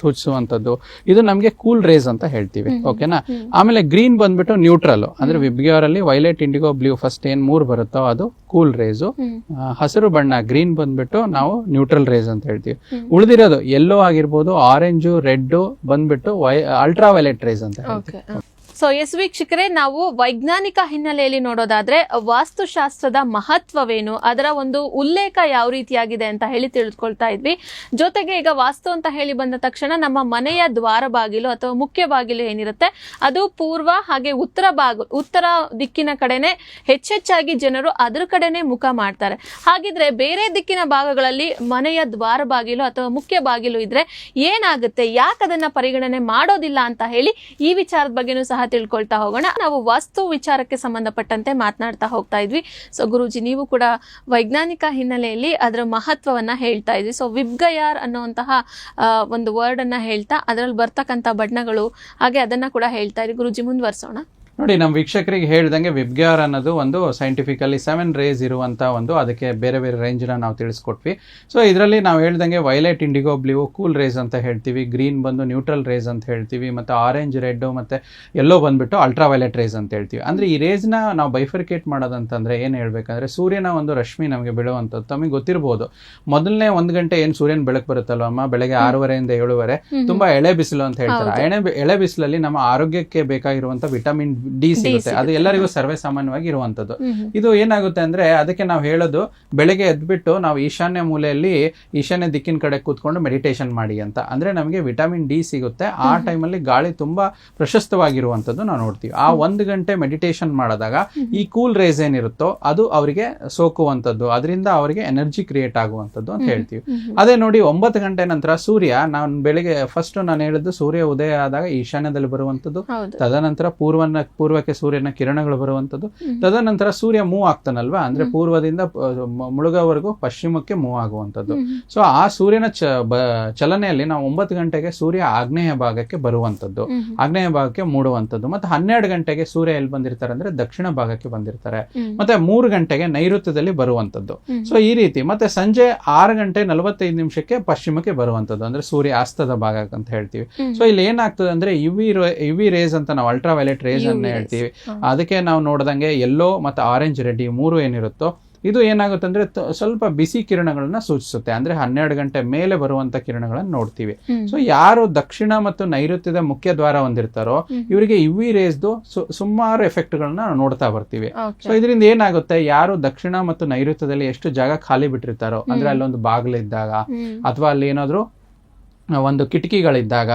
ಸೂಚಿಸುವಂತದ್ದು ಇದು ನಮಗೆ ಕೂಲ್ ರೇಸ್ ಅಂತ ಹೇಳ್ತೀವಿ. ಓಕೆನಾ ಆಮೇಲೆ ಗ್ರೀನ್ ಬಂದ್ಬಿಟ್ಟು ನ್ಯೂಟ್ರಲ್ ಅಂದ್ರೆ ವಿಬ್ಗಿಯವರಲ್ಲಿ ವೈಲೆಟ್ ಇಂಡಿಗೋ ಬ್ಲೂ ಫಸ್ಟ್ ಏನ್ ಮೂರ್ ಬರುತ್ತೋ ಅದು ಕೂಲ್ ರೇಸು ಹಸಿರು ಬಣ್ಣ ಗ್ರೀನ್ ಬಂದ್ಬಿಟ್ಟು ನಾವು ನ್ಯೂಟ್ರಲ್ ರೇಸ್ ಅಂತ ಹೇಳ್ತೀವಿ. ಉಳಿದಿರೋದು ಯೆಲ್ಲೋ ಆಗಿರ್ಬೋದು ಆರೆಂಜು ರೆಡ್ ಬಂದ್ಬಿಟ್ಟು ವೈ ಅಲ್ಟ್ರಾ ವೈಲೆಟ್ ರೇಸ್ ಅಂತ ಹೇಳ್ತೀವಿ. ಸೊ ಎಸ್ ವೀಕ್ಷಕರೇ, ನಾವು ವೈಜ್ಞಾನಿಕ ಹಿನ್ನೆಲೆಯಲ್ಲಿ ನೋಡೋದಾದ್ರೆ ವಾಸ್ತುಶಾಸ್ತ್ರದ ಮಹತ್ವವೇನು, ಅದರ ಒಂದು ಉಲ್ಲೇಖ ಯಾವ ರೀತಿಯಾಗಿದೆ ಅಂತ ಹೇಳಿ ತಿಳಿದುಕೊಳ್ತಾ ಇದ್ವಿ. ಜೊತೆಗೆ ಈಗ ವಾಸ್ತು ಅಂತ ಹೇಳಿ ಬಂದ ತಕ್ಷಣ ನಮ್ಮ ಮನೆಯ ದ್ವಾರ ಬಾಗಿಲು ಅಥವಾ ಮುಖ್ಯ ಬಾಗಿಲು ಏನಿರುತ್ತೆ, ಅದು ಪೂರ್ವ ಹಾಗೆ ಉತ್ತರ ಬಾಗ, ಉತ್ತರ ದಿಕ್ಕಿನ ಕಡೆನೆ ಹೆಚ್ಚೆಚ್ಚಾಗಿ ಜನರು ಅದ್ರ ಕಡೆನೆ ಮುಖ ಮಾಡ್ತಾರೆ. ಹಾಗಿದ್ರೆ ಬೇರೆ ದಿಕ್ಕಿನ ಭಾಗಗಳಲ್ಲಿ ಮನೆಯ ದ್ವಾರ ಬಾಗಿಲು ಅಥವಾ ಮುಖ್ಯ ಬಾಗಿಲು ಇದ್ರೆ ಏನಾಗುತ್ತೆ, ಯಾಕೆ ಅದನ್ನ ಪರಿಗಣನೆ ಮಾಡೋದಿಲ್ಲ ಅಂತ ಹೇಳಿ ಈ ವಿಚಾರದ ಬಗ್ಗೆನೂ ಸಹ ತಿಳ್ಕೊಳ್ತಾ ಹೋಗೋಣ. ನಾವು ವಾಸ್ತು ವಿಚಾರಕ್ಕೆ ಸಂಬಂಧಪಟ್ಟಂತೆ ಮಾತನಾಡ್ತಾ ಹೋಗ್ತಾ ಇದ್ವಿ. ಸೊ ಗುರುಜಿ, ನೀವು ಕೂಡ ವೈಜ್ಞಾನಿಕ ಹಿನ್ನೆಲೆಯಲ್ಲಿ ಅದರ ಮಹತ್ವವನ್ನ ಹೇಳ್ತಾ ಇದ್ವಿ ಸೊ ವಿಬ್ಗಯಾರ್ ಅನ್ನುವಂತಹ ಒಂದು ವರ್ಡ್ ಅನ್ನ ಹೇಳ್ತಾ, ಅದರಲ್ಲಿ ಬರ್ತಕ್ಕಂಥ ಬಣ್ಣಗಳು, ಹಾಗೆ ಅದನ್ನ ಕೂಡ ಹೇಳ್ತಾ ಇದ್ವಿ ಗುರುಜಿ, ಮುಂದುವರ್ಸೋಣ. ನೋಡಿ ನಮ್ಮ ವೀಕ್ಷಕರಿಗೆ ಹೇಳ್ದಂಗೆ ವಿಬ್ಗ್ಯಾರ್ ಅನ್ನೋದು ಒಂದು ಸೈಂಟಿಫಿಕಲಿ ಸೆವೆನ್ ರೇಸ್ ಇರುವಂಥ ಒಂದು ಅದಕ್ಕೆ ಬೇರೆ ಬೇರೆ ರೇಂಜ್ನ ನಾವು ತಿಳಿಸ್ಕೊಟ್ವಿ. ಸೊ ಇದರಲ್ಲಿ ನಾವು ಹೇಳ್ದಂಗೆ violet indigo blue cool rays ಅಂತ ಹೇಳ್ತೀವಿ ಗ್ರೀನ್ ಬಂದು ನ್ಯೂಟ್ರಲ್ ರೇಸ್ ಅಂತ ಹೇಳ್ತೀವಿ ಮತ್ತೆ ಆರೆಂಜ್ ರೆಡ್ ಮತ್ತೆ ಎಲ್ಲೋ ಬಂದ್ಬಿಟ್ಟು ಅಲ್ಟ್ರಾ ವೈಲೆಟ್ ರೇಸ್ ಅಂತ ಹೇಳ್ತೀವಿ. ಅಂದ್ರೆ ಈ ರೇಸ್ನ ನಾವು ಬೈಫರ್ಕೇಟ್ ಮಾಡೋದಂತಂದ್ರೆ ಏನು ಹೇಳಬೇಕಂದ್ರೆ ಸೂರ್ಯನ ಒಂದು ರಶ್ಮಿ ನಮಗೆ ಬೀಳುವಂಥದ್ದು ತಮಗೆ ಗೊತ್ತಿರ್ಬೋದು. ಮೊದಲನೇ ಒಂದು ಗಂಟೆ ಏನು ಸೂರ್ಯನ ಬೆಳಕು ಬರುತ್ತಲ್ವಮ್ಮ? ಬೆಳಗ್ಗೆ ಆರೂವರೆಯಿಂದ ಏಳುವರೆ. ತುಂಬಾ ಎಳೆ ಬಿಸಿಲು ಅಂತ ಹೇಳ್ತಾರೆ. ಎಳೆ ಎಳೆ ಬಿಸಿಲಲ್ಲಿ ನಮ್ಮ ಆರೋಗ್ಯಕ್ಕೆ ಬೇಕಾಗಿರುವಂತ ವಿಟಮಿನ್ ಡಿ ಸಿಗುತ್ತೆ ಅದು ಎಲ್ಲರಿಗೂ ಸರ್ವೇ ಸಾಮಾನ್ಯವಾಗಿ ಇರುವಂತದ್ದು ಇದು ಏನಾಗುತ್ತೆ ಅಂದ್ರೆ ಅದಕ್ಕೆ ನಾವು ಹೇಳೋದು ಬೆಳಗ್ಗೆ ಎದ್ಬಿಟ್ಟು ನಾವು ಈಶಾನ್ಯ ಮೂಲೆಯಲ್ಲಿ ಈಶಾನ್ಯ ದಿಕ್ಕಿನ ಕಡೆ ಕೂತ್ಕೊಂಡು ಮೆಡಿಟೇಷನ್ ಮಾಡಿ ಅಂತ. ಅಂದ್ರೆ ನಮಗೆ ವಿಟಮಿನ್ ಡಿ ಸಿಗುತ್ತೆ. ಆ ಟೈಮಲ್ಲಿ ಗಾಳಿ ತುಂಬಾ ಪ್ರಶಸ್ತವಾಗಿರುವಂತದ್ದು ನಾವು ನೋಡ್ತೀವಿ. ಆ ಒಂದು ಗಂಟೆ ಮೆಡಿಟೇಷನ್ ಮಾಡಿದಾಗ ಈ ಕೂಲ್ ರೇಸ್ ಏನಿರುತ್ತೋ ಅದು ಅವರಿಗೆ ಸೋಕುವಂತದ್ದು ಅದರಿಂದ ಅವರಿಗೆ ಎನರ್ಜಿ ಕ್ರಿಯೇಟ್ ಆಗುವಂತದ್ದು ಅಂತ ಹೇಳ್ತೀವಿ. ಅದೇ ನೋಡಿ ಒಂಬತ್ತು ಗಂಟೆ ನಂತರ ಸೂರ್ಯ ನಾನು ಬೆಳಿಗ್ಗೆ ಫಸ್ಟ್ ನಾನು ಹೇಳಿದ್ದು ಸೂರ್ಯ ಉದಯ ಆದಾಗ ಈಶಾನ್ಯದಲ್ಲಿ ಬರುವಂತದ್ದು ತದನಂತರ ಪೂರ್ವನ ಪೂರ್ವಕ್ಕೆ ಸೂರ್ಯನ ಕಿರಣಗಳು ಬರುವಂತದ್ದು ತದನಂತರ ಸೂರ್ಯ ಮೂವ್ ಆಗ್ತಾನಲ್ವಾ? ಅಂದ್ರೆ ಪೂರ್ವದಿಂದ ಮುಳುಗವರೆಗೂ ಪಶ್ಚಿಮಕ್ಕೆ ಮೂವ್ ಆಗುವಂತದ್ದು ಸೊ ಆ ಸೂರ್ಯನ ಚ ಚಲನೆಯಲ್ಲಿ ನಾವು ಒಂಬತ್ತು ಗಂಟೆಗೆ ಸೂರ್ಯ ಆಗ್ನೇಯ ಭಾಗಕ್ಕೆ ಬರುವಂತದ್ದು ಆಗ್ನೇಯ ಭಾಗಕ್ಕೆ ಮೂಡುವಂತದ್ದು ಮತ್ತೆ ಹನ್ನೆರಡು ಗಂಟೆಗೆ ಸೂರ್ಯ ಎಲ್ಲಿ ಬಂದಿರ್ತಾರೆ ಅಂದ್ರೆ ದಕ್ಷಿಣ ಭಾಗಕ್ಕೆ ಬಂದಿರ್ತಾರೆ. ಮತ್ತೆ ಮೂರು ಗಂಟೆಗೆ ನೈಋತ್ಯದಲ್ಲಿ ಬರುವಂತದ್ದು ಹ್ಮ್. ಸೊ ಈ ರೀತಿ ಮತ್ತೆ ಸಂಜೆ ಆರು ಗಂಟೆ ನಲವತ್ತೈದು ನಿಮಿಷಕ್ಕೆ ಪಶ್ಚಿಮಕ್ಕೆ ಬರುವಂತದ್ದು ಅಂದ್ರೆ ಸೂರ್ಯ ಅಸ್ತದ ಭಾಗ ಅಂತ ಹೇಳ್ತೀವಿ. ಸೊ ಇಲ್ಲಿ ಏನಾಗ್ತದೆ ಅಂದ್ರೆ ಯುವಿ ಯುವಿ ರೇಸ್ ಅಂತ ನಾವು ಅಲ್ಟ್ರಾ ವೈಲೆಟ್ ರೇಸ್ ಅನ್ನ. ಹೇಳ್ತೀವಿ. ಅದಕ್ಕೆ ನಾವು ನೋಡ್ದಂಗೆ ಎಲ್ಲೋ ಮತ್ತೆ ಆರೆಂಜ್ ರೆಡ್ ಈ ಮೂರು ಏನಿರುತ್ತೋ ಇದು ಏನಾಗುತ್ತೆ ಅಂದ್ರೆ ಸ್ವಲ್ಪ ಬಿಸಿ ಕಿರಣಗಳನ್ನ ಸೂಚಿಸುತ್ತೆ. ಅಂದ್ರೆ ಹನ್ನೆರಡು ಗಂಟೆ ಮೇಲೆ ಬರುವಂತ ಕಿರಣಗಳನ್ನ ನೋಡ್ತೀವಿ. ಸೊ ಯಾರು ದಕ್ಷಿಣ ಮತ್ತು ನೈಋತ್ಯದ ಮುಖ್ಯ ದ್ವಾರ ಹೊಂದಿರ್ತಾರೋ. ಇವರಿಗೆ ಇವಿ ರೇಸ್ದು ಸುಮಾರು ಎಫೆಕ್ಟ್ ಗಳನ್ನ ನಾವು ನೋಡ್ತಾ ಬರ್ತೀವಿ. ಸೊ ಇದರಿಂದ ಏನಾಗುತ್ತೆ ಯಾರು ದಕ್ಷಿಣ ಮತ್ತು ನೈಋತ್ಯದಲ್ಲಿ ಎಷ್ಟು ಜಾಗ ಖಾಲಿ ಬಿಟ್ಟಿರ್ತಾರೋ ಅಂದ್ರೆ ಅಲ್ಲೊಂದು ಬಾಗಿಲಿದ್ದಾಗ ಇದ್ದಾಗ ಅಥವಾ ಅಲ್ಲಿ ಏನಾದ್ರು ಒಂದು ಕಿಟಕಿಗಳಿದ್ದಾಗ.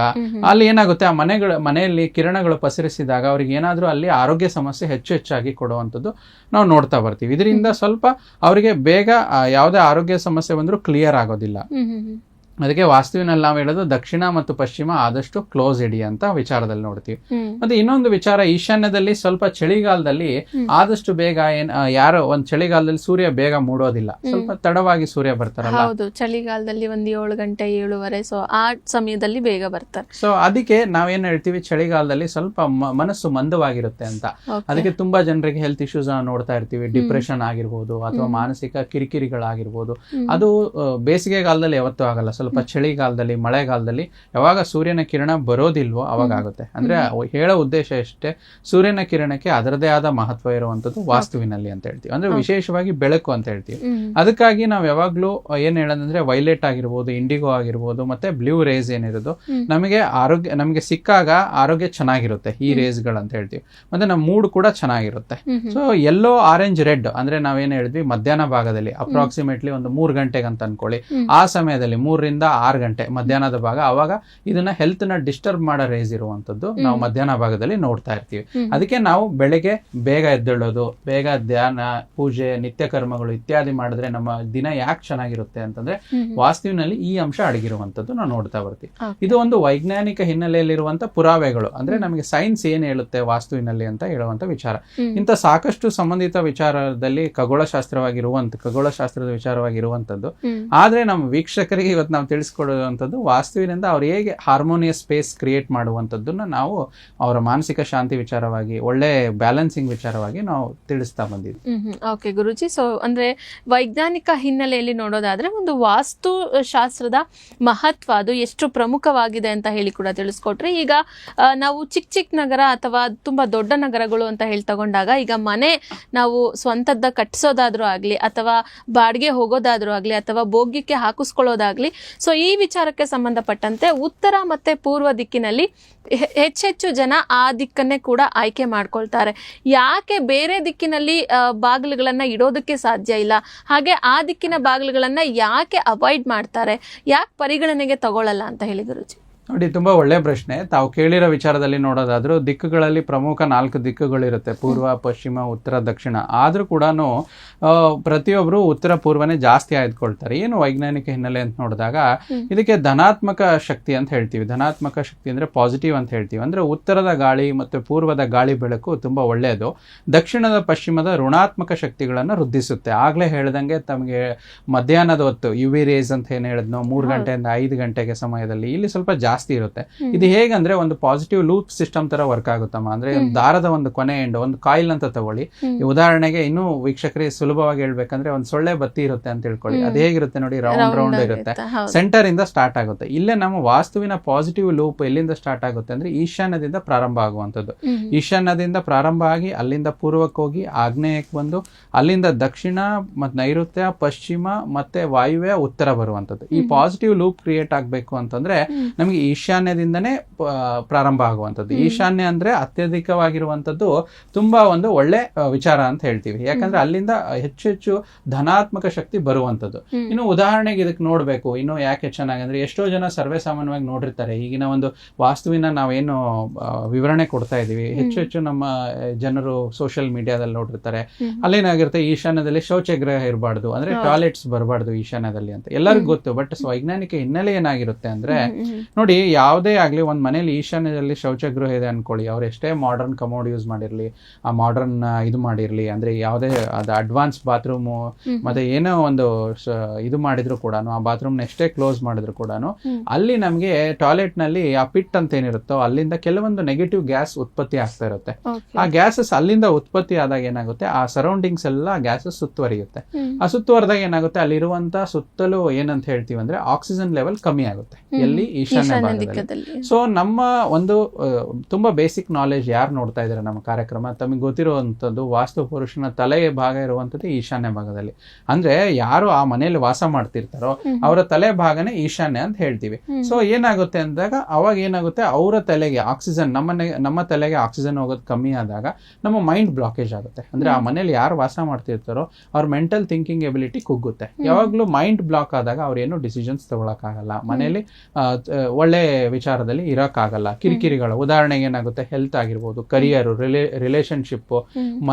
ಅಲ್ಲಿ ಏನಾಗುತ್ತೆ ಆ ಮನೆಗಳ ಮನೆಯಲ್ಲಿ ಕಿರಣಗಳು ಪಸರಿಸಿದಾಗ ಅವ್ರಿಗೆ ಏನಾದರೂ ಅಲ್ಲಿ ಆರೋಗ್ಯ ಸಮಸ್ಯೆ ಹೆಚ್ಚು ಹೆಚ್ಚಾಗಿ ಕೊಡುವಂಥದ್ದು ನಾವು ನೋಡ್ತಾ ಬರ್ತೀವಿ ಇದರಿಂದ ಸ್ವಲ್ಪ ಅವರಿಗೆ ಬೇಗ ಯಾವುದೇ ಆರೋಗ್ಯ ಸಮಸ್ಯೆ ಬಂದರೂ ಕ್ಲಿಯರ್ ಆಗೋದಿಲ್ಲ. ಅದಕ್ಕೆ ವಾಸ್ತುವಿನಲ್ಲಿ ನಾವು ಹೇಳೋದು ದಕ್ಷಿಣ ಮತ್ತು ಪಶ್ಚಿಮ ಆದಷ್ಟು ಕ್ಲೋಸ್ ಇಡಿ ಅಂತ ವಿಚಾರದಲ್ಲಿ ನೋಡ್ತೀವಿ. ಮತ್ತೆ ಇನ್ನೊಂದು ವಿಚಾರ ಈಶಾನ್ಯದಲ್ಲಿ ಸ್ವಲ್ಪ ಚಳಿಗಾಲದಲ್ಲಿ. ಆದಷ್ಟು ಬೇಗ ಏನ್ ಯಾರು ಒಂದ್ ಚಳಿಗಾಲದಲ್ಲಿ ಸೂರ್ಯ ಬೇಗ ಮೂಡೋದಿಲ್ಲ. ಸ್ವಲ್ಪ ತಡವಾಗಿ ಸೂರ್ಯ ಬರ್ತಾರಲ್ಲ. ಹೌದು ಚಳಿಗಾಲದಲ್ಲಿ ಒಂದ್ ಏಳು ಗಂಟೆ ಏಳುವರೆ ಸೊ ಆ ಸಮಯದಲ್ಲಿ ಬೇಗ ಬರ್ತಾರೆ. ಸೊ ಅದಕ್ಕೆ ನಾವೇನ್ ಹೇಳ್ತೀವಿ ಚಳಿಗಾಲದಲ್ಲಿ ಸ್ವಲ್ಪ ಮನಸ್ಸು ಮಂದವಾಗಿರುತ್ತೆ ಅಂತ. ಅದಕ್ಕೆ ತುಂಬಾ ಜನರಿಗೆ ಹೆಲ್ತ್ ಇಶ್ಯೂಸ್ ನೋಡ್ತಾ ಇರ್ತೀವಿ. ಡಿಪ್ರೆಷನ್ ಆಗಿರ್ಬೋದು ಅಥವಾ ಮಾನಸಿಕ ಕಿರಿಕಿರಿಗಳಾಗಿರ್ಬೋದು. ಅದು ಬೇಸಿಗೆ ಕಾಲದಲ್ಲಿ ಯಾವತ್ತೂ ಆಗಲ್ಲ. ಸ್ವಲ್ಪ ಚಳಿಗಾಲದಲ್ಲಿ ಮಳೆಗಾಲದಲ್ಲಿ ಯಾವಾಗ ಸೂರ್ಯನ ಕಿರಣ ಬರೋದಿಲ್ವೋ ಅವಾಗ ಆಗುತ್ತೆ. ಅಂದ್ರೆ ಹೇಳೋ ಉದ್ದೇಶ ಎಷ್ಟೇ ಸೂರ್ಯನ ಕಿರಣಕ್ಕೆ ಅದರದೇ ಆದ ಮಹತ್ವ ಇರುವಂತದ್ದು ವಾಸ್ತುವಿನಲ್ಲಿ ಅಂತ ಹೇಳ್ತೀವಿ. ಅಂದ್ರೆ ವಿಶೇಷವಾಗಿ ಬೆಳಕು ಅಂತ ಹೇಳ್ತೀವಿ. ಅದಕ್ಕಾಗಿ ನಾವು ಯಾವಾಗ್ಲೂ ಏನ್ ಹೇಳೋದಂದ್ರೆ ವೈಲೆಟ್ ಆಗಿರ್ಬೋದು ಇಂಡಿಗೋ ಆಗಿರ್ಬೋದು ಮತ್ತೆ ಬ್ಲೂ ರೇಸ್ ಏನಿರೋದು. ನಮಗೆ ಆರೋಗ್ಯ ನಮಗೆ ಸಿಕ್ಕಾಗ ಆರೋಗ್ಯ ಚೆನ್ನಾಗಿರುತ್ತೆ ಈ ರೇಸ್ಗಳು ಅಂತ ಹೇಳ್ತೀವಿ. ಮತ್ತೆ ನಮ್ಮ ಮೂಡ್ ಕೂಡ ಚೆನ್ನಾಗಿರುತ್ತೆ. ಸೊ ಎಲ್ಲೋ ಆರೆಂಜ್ ರೆಡ್ ಅಂದ್ರೆ ನಾವೇನ್ ಹೇಳಿದ್ವಿ? ಮಧ್ಯಾಹ್ನ ಭಾಗದಲ್ಲಿ ಅಪ್ರಾಕ್ಸಿಮೇಟ್ಲಿ ಒಂದು ಮೂರ್ ಗಂಟೆಗೆ ಅಂತ ಅನ್ಕೊಳ್ಳಿ ಆ ಸಮಯದಲ್ಲಿ ಮೂರರಿಂದ ಐದರಿಂದ ಆರು ಗಂಟೆ ಮಧ್ಯಾಹ್ನದ ಭಾಗ. ಅವಾಗ ಇದನ್ನ ಹೆಲ್ತ್ನ ಡಿಸ್ಟರ್ಬ್ ಮಾಡೋ ರೇಸ್ ಇರುವಂತದ್ದು ನಾವು ಮಧ್ಯಾಹ್ನ ಭಾಗದಲ್ಲಿ ನೋಡ್ತಾ ಇರ್ತೀವಿ. ಅದಕ್ಕೆ ನಾವು ಬೆಳಗ್ಗೆ ಬೇಗ ಎದ್ದೇಳೋದು ಬೇಗ ಧ್ಯಾನ ಪೂಜೆ ನಿತ್ಯ ಕರ್ಮಗಳು ಇತ್ಯಾದಿ ಮಾಡಿದ್ರೆ ನಮ್ಮ ದಿನ ಯಾಕೆ ಚೆನ್ನಾಗಿರುತ್ತೆ ಅಂತಂದ್ರೆ. ವಾಸ್ತುವಿನಲ್ಲಿ ಈ ಅಂಶ ಅಡಗಿರುವಂತದ್ದು ನಾವು ನೋಡ್ತಾ ಬರ್ತೀವಿ. ಇದು ಒಂದು ವೈಜ್ಞಾನಿಕ ಹಿನ್ನೆಲೆಯಲ್ಲಿರುವಂತ ಪುರಾವೆಗಳು. ಅಂದ್ರೆ ನಮಗೆ ಸೈನ್ಸ್ ಏನ್ ಹೇಳುತ್ತೆ ವಾಸ್ತುವಿನಲ್ಲಿ ಅಂತ ಹೇಳುವಂತ ವಿಚಾರ. ಇಂತ ಇಂಥ ಸಾಕಷ್ಟು ಸಂಬಂಧಿತ ವಿಚಾರದಲ್ಲಿ ಖಗೋಳಶಾಸ್ತ್ರವಾಗಿರುವಂತ ಖಗೋಳಶಾಸ್ತ್ರದ ವಿಚಾರವಾಗಿರುವಂತದ್ದು. ಆದ್ರೆ ನಮ್ಮ ವೀಕ್ಷಕರಿಗೆ ಇವತ್ತು ನಾವು ತಿಳಿಸ್ಕೊಡುವಂಥದ್ದು ವಾಸ್ತುವಿನಿಂದ ಅವ್ರು ಹೇಗೆ ಹಾರ್ಮೋನಿಯಸ್ ಸ್ಪೇಸ್ ಕ್ರಿಯೇಟ್ ಮಾಡುವಂಥದ್ದನ್ನ ನಾವು ಅವರ ಮಾನಸಿಕ ಶಾಂತಿ ವಿಚಾರವಾಗಿ, ಒಳ್ಳೆ ಬ್ಯಾಲೆನ್ಸಿಂಗ್ ವಿಚಾರವಾಗಿ ನಾವು ತಿಳಿಸ್ತಾ ಬಂದಿದ್ವಿ. ಓಕೆ ಗುರುಜಿ. ಸೊ ಅಂದ್ರೆ ವೈಜ್ಞಾನಿಕ ಹಿನ್ನೆಲೆಯಲ್ಲಿ ನೋಡೋದಾದ್ರೆ ಒಂದು ವಾಸ್ತು ಶಾಸ್ತ್ರದ ಮಹತ್ವ ಅದು ಎಷ್ಟು ಪ್ರಮುಖವಾಗಿದೆ ಅಂತ ಹೇಳಿ ಕೂಡ ತಿಳಿಸ್ಕೊಟ್ರಿ, ಈಗ ನಾವು ಚಿಕ್ಕ ಚಿಕ್ಕ ನಗರ ಅಥವಾ ತುಂಬಾ ದೊಡ್ಡ ನಗರಗಳು ಅಂತ ಹೇಳಿ ತಗೊಂಡಾಗ, ಈಗ ಮನೆ ನಾವು ಸ್ವಂತದ್ದ ಕಟ್ಟಿಸೋದಾದ್ರೂ ಆಗ್ಲಿ ಅಥವಾ ಬಾಡಿಗೆ ಹೋಗೋದಾದ್ರೂ ಆಗ್ಲಿ ಅಥವಾ ಭೋಗ್ಯಕ್ಕೆ ಹಾಕಿಸ್ಕೊಳ್ಳೋದಾಗ್ಲಿ ಸೊ ಈ ವಿಚಾರಕ್ಕೆ ಸಂಬಂಧಪಟ್ಟಂತೆ ಉತ್ತರ ಮತ್ತೆ ಪೂರ್ವ ದಿಕ್ಕಿನಲ್ಲಿ ಹೆಚ್ಚೆಚ್ಚು ಜನ ಆ ದಿಕ್ಕನ್ನೇ ಕೂಡ ಆಯ್ಕೆ ಮಾಡ್ಕೊಳ್ತಾರೆ. ಯಾಕೆ ಬೇರೆ ದಿಕ್ಕಿನಲ್ಲಿ ಬಾಗಿಲುಗಳನ್ನು ಬಾಗಿಲುಗಳನ್ನ ಇಡೋದಕ್ಕೆ ಸಾಧ್ಯ ಇಲ್ಲ? ಹಾಗೆ ಆ ದಿಕ್ಕಿನ ಬಾಗಿಲುಗಳನ್ನು ಯಾಕೆ ಅವಾಯ್ಡ್ ಮಾಡ್ತಾರೆ? ಯಾಕೆ ಪರಿಗಣನೆಗೆ ತಗೊಳ್ಳಲ್ಲ ಅಂತ ಹೇಳಿ ಗುರುಜಿ ನೋಡಿ ತುಂಬಾ ಒಳ್ಳೆ ಪ್ರಶ್ನೆ. ತಾವು ಕೇಳಿರೋ ವಿಚಾರದಲ್ಲಿ ನೋಡೋದಾದ್ರೂ ದಿಕ್ಕುಗಳಲ್ಲಿ ಪ್ರಮುಖ ನಾಲ್ಕು ದಿಕ್ಕುಗಳಿರುತ್ತೆ. ಪೂರ್ವ ಪಶ್ಚಿಮ ಉತ್ತರ ದಕ್ಷಿಣ. ಆದರೂ ಕೂಡ ಪ್ರತಿಯೊಬ್ಬರು ಉತ್ತರ ಪೂರ್ವನೇ ಜಾಸ್ತಿ ಆಯ್ದುಕೊಳ್ತಾರೆ. ಏನು ವೈಜ್ಞಾನಿಕ ಹಿನ್ನೆಲೆ ಅಂತ ನೋಡಿದಾಗ ಇದಕ್ಕೆ ಧನಾತ್ಮಕ ಶಕ್ತಿ ಅಂತ ಹೇಳ್ತೀವಿ. ಧನಾತ್ಮಕ ಶಕ್ತಿ ಅಂದ್ರೆ ಪಾಸಿಟಿವ್ ಅಂತ ಹೇಳ್ತೀವಿ. ಅಂದ್ರೆ ಉತ್ತರದ ಗಾಳಿ ಮತ್ತು ಪೂರ್ವದ ಗಾಳಿ ಬೆಳಕು ತುಂಬಾ ಒಳ್ಳೆಯದು. ದಕ್ಷಿಣದ ಪಶ್ಚಿಮದ ಋಣಾತ್ಮಕ ಶಕ್ತಿಗಳನ್ನು ವೃದ್ಧಿಸುತ್ತೆ. ಆಗ್ಲೇ ಹೇಳ್ದಂಗೆ ತಮಗೆ ಮಧ್ಯಾಹ್ನದ ಹೊತ್ತು ಯು ವಿ ರೇಸ್ ಅಂತ ಏನು ಹೇಳಿದ್ನೋ ಮೂರು. ಗಂಟೆಯಿಂದ ಐದು ಗಂಟೆಗೆ ಸಮಯದಲ್ಲಿ. ಇಲ್ಲಿ ಸ್ವಲ್ಪ ಜಾಸ್ತಿ ಇರುತ್ತೆ. ಇದು ಹೇಗಂದ್ರೆ ಒಂದು ಪಾಸಿಟಿವ್ ಲೂಪ್ ಸಿಸ್ಟಮ್ ತರ ವರ್ಕ್ ಆಗುತ್ತಮ್ಮ. ಅಂದ್ರೆ ದಾರದ ಒಂದು ಕೊನೆ ಎಂಡ್ ಒಂದು ಕಾಯಿಲ್ ಅಂತ ತಗೊಳ್ಳಿ. ಉದಾಹರಣೆಗೆ ಇನ್ನೂ ವೀಕ್ಷಕರಿಗೆ ಸುಲಭವಾಗಿ ಹೇಳ್ಬೇಕಂದ್ರೆ ಒಂದು ಸೊಳ್ಳೆ ಬತ್ತಿ ಇರುತ್ತೆ ಅಂತ ತಿಳ್ಕೊಳ್ಳಿ. ಹ್ಮ್. ಅದು ಹೇಗಿರುತ್ತೆ ನೋಡಿ ರೌಂಡ್ ರೌಂಡ್ ಇರುತ್ತೆ. ಸೆಂಟರ್ ಇಂದ ಸ್ಟಾರ್ಟ್ ಆಗುತ್ತೆ. ಇಲ್ಲೇ ನಮ್ಮ ವಾಸ್ತುವಿನ ಪಾಸಿಟಿವ್ ಲೂಪ್ ಎಲ್ಲಿಂದ ಸ್ಟಾರ್ಟ್ ಆಗುತ್ತೆ ಅಂದ್ರೆ ಈಶಾನ್ಯದಿಂದ ಪ್ರಾರಂಭ ಆಗುವಂತದ್ದು. ಈಶಾನ್ಯದಿಂದ ಪ್ರಾರಂಭ ಆಗಿ ಅಲ್ಲಿಂದ ಪೂರ್ವಕ್ಕೆ ಹೋಗಿ ಆಗ್ನೇಯಕ್ಕೆ ಬಂದು ಅಲ್ಲಿಂದ ದಕ್ಷಿಣ ಮತ್ತು ನೈಋತ್ಯ ಪಶ್ಚಿಮ ಮತ್ತೆ ವಾಯುವ್ಯ ಉತ್ತರ ಬರುವಂತದ್ದು ಈ ಪಾಸಿಟಿವ್ ಲೂಪ್ ಕ್ರಿಯೇಟ್ ಆಗಬೇಕು ಅಂತಂದ್ರೆ. ನಮಗೆ ಈಶಾನ್ಯದಿಂದನೇ ಪ್ರಾರಂಭ ಆಗುವಂಥದ್ದು. ಈಶಾನ್ಯ ಅಂದ್ರೆ ಅತ್ಯಧಿಕವಾಗಿರುವಂಥದ್ದು ತುಂಬಾ ಒಂದು ಒಳ್ಳೆ ವಿಚಾರ ಅಂತ ಹೇಳ್ತೀವಿ. ಯಾಕಂದ್ರೆ ಅಲ್ಲಿಂದ ಹೆಚ್ಚು ಹೆಚ್ಚು ಧನಾತ್ಮಕ ಶಕ್ತಿ ಬರುವಂಥದ್ದು. ಇನ್ನು ಉದಾಹರಣೆಗೆ ಇದಕ್ಕೆ ನೋಡ್ಬೇಕು. ಇನ್ನು ಯಾಕೆ ಚೆನ್ನಾಗಿ ಅಂದ್ರೆ ಎಷ್ಟೋ ಜನ ಸರ್ವೇ ಸಾಮಾನ್ಯವಾಗಿ ನೋಡಿರ್ತಾರೆ. ಈಗಿನ ಒಂದು ವಾಸ್ತುವಿನ ನಾವೇನು ವಿವರಣೆ ಕೊಡ್ತಾ ಇದೀವಿ ಹೆಚ್ಚು ಹೆಚ್ಚು ನಮ್ಮ ಜನರು ಸೋಷಿಯಲ್ ಮೀಡಿಯಾದಲ್ಲಿ ನೋಡಿರ್ತಾರೆ. ಅಲ್ಲೇನಾಗಿರುತ್ತೆ ಈಶಾನ್ಯದಲ್ಲಿ ಶೌಚಗ್ರಹ ಇರಬಾರ್ದು. ಅಂದ್ರೆ ಟಾಯ್ಲೆಟ್ಸ್ ಬರಬಾರ್ದು ಈಶಾನ್ಯದಲ್ಲಿ ಅಂತ. ಎಲ್ಲರಿಗೂ ಗೊತ್ತು. ಬಟ್ ವೈಜ್ಞಾನಿಕ ಹಿನ್ನೆಲೆ ಏನಾಗಿರುತ್ತೆ ಅಂದ್ರೆ ಹ್ಮ್, ನೋಡಿ ಯಾವುದೇ ಆಗಲಿ ಒಂದು ಮನೇಲಿ ಈಶಾನ್ಯದಲ್ಲಿ ಶೌಚಗೃಹ ಇದೆ ಅಂದ್ಕೊಳ್ಳಿ ಅವ್ರು ಎಷ್ಟೇ ಮಾಡರ್ನ್ ಕಮೋಡ್ ಯೂಸ್ ಮಾಡಿರಲಿ ಆ ಮಾಡರ್ನ್ ಇದು ಮಾಡಿರಲಿ ಅಂದ್ರೆ ಯಾವುದೇ ಅದು ಅಡ್ವಾನ್ಸ್ ಬಾತ್ರೂಮು ಮತ್ತು ಏನೋ ಒಂದು ಇದು ಮಾಡಿದ್ರು ಕೂಡ ಆ ಬಾತ್ರೂಮ್ ಎಷ್ಟೇ ಕ್ಲೋಸ್ ಮಾಡಿದ್ರು ಕೂಡ ಅಲ್ಲಿ ನಮಗೆ ಟಾಯ್ಲೆಟ್ನಲ್ಲಿ ಆ ಪಿಟ್ ಅಂತ ಏನಿರುತ್ತೋ ಅಲ್ಲಿಂದ ಕೆಲವೊಂದು ನೆಗೆಟಿವ್ ಗ್ಯಾಸ್ ಉತ್ಪತ್ತಿ ಆಗ್ತಾ ಇರುತ್ತೆ. ಆ ಗ್ಯಾಸಸ್ ಅಲ್ಲಿಂದ ಉತ್ಪತ್ತಿ ಆದಾಗ ಏನಾಗುತ್ತೆ? ಆ ಸರೌಂಡಿಂಗ್ಸ್ ಎಲ್ಲ ಗ್ಯಾಸಸ್ ಸುತ್ತುವರಿಯುತ್ತೆ. ಆ ಸುತ್ತುವರಿದಾಗ ಏನಾಗುತ್ತೆ? ಅಲ್ಲಿರುವಂತ ಸುತ್ತಲೂ ಏನಂತ ಹೇಳ್ತೀವಿ ಅಂದ್ರೆ ಆಕ್ಸಿಜನ್ ಲೆವೆಲ್ ಕಮ್ಮಿ ಆಗುತ್ತೆ. ಎಲ್ಲಿ? ಈಶಾನ್ಯ ಭಾಗದಲ್ಲಿ. ಸೊ ನಮ್ಮ ಒಂದು ತುಂಬಾ ಬೇಸಿಕ್ ನಾಲೆಜ್ ಯಾರು ನೋಡ್ತಾ ಇದ್ದಾರೆ ನಮ್ಮ ಕಾರ್ಯಕ್ರಮ? ತಮಗೆ ಗೊತ್ತಿರುವಂತದ್ದು ವಾಸ್ತು ಪುರುಷನ ತಲೆಯ ಭಾಗ ಇರುವಂತದ್ದು ಈಶಾನ್ಯ ಭಾಗದಲ್ಲಿ. ಅಂದ್ರೆ ಯಾರು ಆ ಮನೆಯಲ್ಲಿ ವಾಸ ಮಾಡ್ತಿರ್ತಾರೋ ಅವರ ತಲೆ ಭಾಗನೇ ಈಶಾನ್ಯ ಅಂತ ಹೇಳ್ತೀವಿ. ಸೊ ಏನಾಗುತ್ತೆ ಅಂದಾಗ ಅವಾಗ ಏನಾಗುತ್ತೆ ಅವರ ತಲೆಗೆ ಆಕ್ಸಿಜನ್ ನಮ್ಮ ನಮ್ಮ ತಲೆಗೆ ಆಕ್ಸಿಜನ್ ಹೋಗೋದು ಕಮ್ಮಿ ಆದಾಗ ನಮ್ಮ ಮೈಂಡ್ ಬ್ಲಾಕೇಜ್ ಆಗುತ್ತೆ. ಅಂದ್ರೆ ಆ ಮನೇಲಿ ಯಾರು ವಾಸ ಮಾಡ್ತಿರ್ತಾರೋ ಅವ್ರ ಮೆಂಟಲ್ ಥಿಂಕಿಂಗ್ ಎಬಿಲಿಟಿ ಕುಗ್ಗುತ್ತೆ. ಯಾವಾಗ್ಲೂ ಮೈಂಡ್ ಬ್ಲಾಕ್ ಆದಾಗ ಅವ್ರು ಏನು ಡಿಸಿಷನ್ಸ್ ತಗೊಳಕ್ಕಾಗಲ್ಲ ಮನೇಲಿ ಒಳ್ಳೆ ಒಳ್ಳೆ ವಿಚಾರದಲ್ಲಿ ಇರೋಕ್ಕಾಗಲ್ಲ ಕಿರಿಕಿರಿಗಳು. ಉದಾಹರಣೆಗೆ ಏನಾಗುತ್ತೆ? ಹೆಲ್ತ್ ಆಗಿರ್ಬೋದು ಕರಿಯರ್ ರಿಲೇಶನ್ಶಿಪ್ ಹ್ಮ್.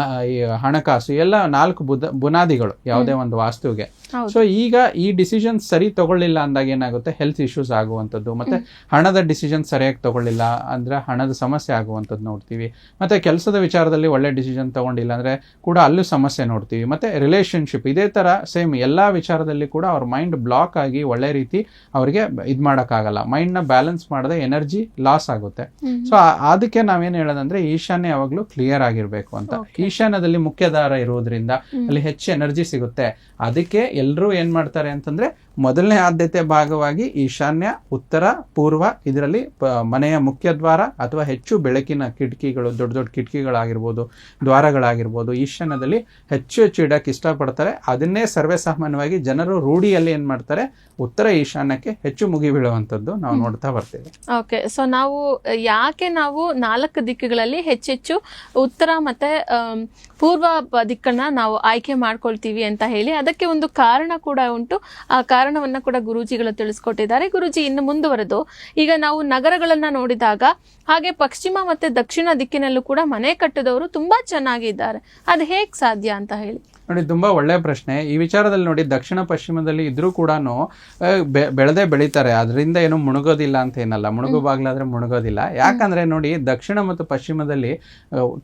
ಹಣಕಾಸು ಎಲ್ಲ ನಾಲ್ಕು ಬುದ ಬುನಾದಿಗಳು ಯಾವುದೇ ಒಂದು ವಾಸ್ತುವಿಗೆ. ಸೊ ಈಗ ಈ ಡಿಸಿಷನ್ ಸರಿ ತಗೊಳ್ಳಿಲ್ಲ ಅಂದಾಗ ಏನಾಗುತ್ತೆ? ಹೆಲ್ತ್ ಇಶ್ಯೂಸ್ ಆಗುವಂಥದ್ದು. ಮತ್ತೆ ಹಣದ ಡಿಸಿಷನ್ ಸರಿಯಾಗಿ ತಗೊಳ್ಳಿಲ್ಲ ಅಂದ್ರೆ ಹಣದ ಸಮಸ್ಯೆ ಆಗುವಂಥದ್ದು ನೋಡ್ತೀವಿ. ಮತ್ತೆ ಕೆಲಸದ ವಿಚಾರದಲ್ಲಿ ಒಳ್ಳೆ ಡಿಸಿಷನ್ ತಗೊಂಡಿಲ್ಲ ಅಂದ್ರೆ ಕೂಡ ಅಲ್ಲೂ ಸಮಸ್ಯೆ ನೋಡ್ತೀವಿ. ಮತ್ತೆ ರಿಲೇಶನ್ಶಿಪ್ ಇದೇ ತರ ಸೇಮ್ ಎಲ್ಲಾ ವಿಚಾರದಲ್ಲಿ ಕೂಡ ಅವ್ರ ಮೈಂಡ್ ಬ್ಲಾಕ್ ಆಗಿ ಒಳ್ಳೆ ರೀತಿ ಅವರಿಗೆ ಇದ್ ಮಾಡಕ್ಕಾಗಲ್ಲ. ಮೈಂಡ್ನ ಬ್ಯಾಲೆನ್ಸ್ ಮಾಡದೆ ಎನರ್ಜಿ ಲಾಸ್ ಆಗುತ್ತೆ. ಸೊ ಅದಕ್ಕೆ ನಾವೇನು ಹೇಳೋದಂದ್ರೆ ಈಶಾನ್ಯ ಯಾವಾಗ್ಲೂ ಕ್ಲಿಯರ್ ಆಗಿರ್ಬೇಕು ಅಂತ. ಈಶಾನ್ಯದಲ್ಲಿ ಮುಖ್ಯಧಾರ ಇರುವುದರಿಂದ ಅಲ್ಲಿ ಹೆಚ್ಚು ಎನರ್ಜಿ ಸಿಗುತ್ತೆ. ಅದಕ್ಕೆ ಎಲ್ಲರೂ ಏನ್ ಮಾಡ್ತಾರೆ ಅಂತಂದ್ರೆ ಮೊದಲನೇ ಆದ್ಯತೆ ಭಾಗವಾಗಿ ಈಶಾನ್ಯ ಉತ್ತರ ಪೂರ್ವ ಇದರಲ್ಲಿ ಮನೆಯ ಮುಖ್ಯ ದ್ವಾರ ಅಥವಾ ಹೆಚ್ಚು ಬೆಳಕಿನ ಕಿಟಕಿಗಳು ದೊಡ್ಡ ದೊಡ್ಡ ಕಿಟಕಿಗಳಾಗಿರ್ಬೋದು ದ್ವಾರಗಳಾಗಿರ್ಬೋದು ಈಶಾನ್ಯದಲ್ಲಿ ಹೆಚ್ಚು ಹೆಚ್ಚು ಇಡಕ್ಕೆ ಇಷ್ಟಪಡ್ತಾರೆ. ಅದನ್ನೇ ಸರ್ವೇ ಸಾಮಾನ್ಯವಾಗಿ ಜನರು ರೂಢಿಯಲ್ಲಿ ಏನು ಮಾಡ್ತಾರೆ? ಉತ್ತರ ಈಶಾನ್ಯಕ್ಕೆ ಹೆಚ್ಚು ಮುಗಿ ಬೀಳುವಂಥದ್ದು ನಾವು ನೋಡ್ತಾ ಬರ್ತೇವೆ. ಓಕೆ ಸೊ ನಾವು ಯಾಕೆ ನಾವು ನಾಲ್ಕು ದಿಕ್ಕುಗಳಲ್ಲಿ ಹೆಚ್ಚೆಚ್ಚು ಉತ್ತರ ಮತ್ತೆ ಪೂರ್ವ ದಿಕ್ಕನ್ನ ನಾವು ಆಯ್ಕೆ ಮಾಡ್ಕೊಳ್ತೀವಿ ಅಂತ ಹೇಳಿ ಅದಕ್ಕೆ ಒಂದು ಕಾರಣ ಕೂಡ ಉಂಟು. ಆ ಕಾರಣ ಕಾರಣವನ್ನ ಕೂಡ ಗುರೂಜಿಗಳು ತಿಳಿಸ್ಕೊಟ್ಟಿದ್ದಾರೆ. ಗುರುಜಿ ಇನ್ನು ಮುಂದುವರೆದು ಈಗ ನಾವು ನಗರಗಳನ್ನ ನೋಡಿದಾಗ ಹಾಗೆ ಪಶ್ಚಿಮ ಮತ್ತೆ ದಕ್ಷಿಣ ದಿಕ್ಕಿನಲ್ಲೂ ಕೂಡ ಮನೆ ಕಟ್ಟಿದವರು ತುಂಬಾ ಚೆನ್ನಾಗಿದ್ದಾರೆ. ಅದು ಹೇಗ್ ಸಾಧ್ಯ ಅಂತ ಹೇಳಿ. ನೋಡಿ ತುಂಬಾ ಒಳ್ಳೆ ಪ್ರಶ್ನೆ. ಈ ವಿಚಾರದಲ್ಲಿ ನೋಡಿ ದಕ್ಷಿಣ ಪಶ್ಚಿಮದಲ್ಲಿ ಇದ್ರೂ ಕೂಡ ಬೆಳೆದೇ ಬೆಳೀತಾರೆ. ಅದರಿಂದ ಏನು ಮುಣುಗೋದಿಲ್ಲ ಅಂತ ಏನಲ್ಲ. ಮುಳುಗು ಬಾಗ್ಲಾದ್ರೆ ಮುಳುಗೋದಿಲ್ಲ ಯಾಕಂದ್ರೆ ನೋಡಿ ದಕ್ಷಿಣ ಮತ್ತು ಪಶ್ಚಿಮದಲ್ಲಿ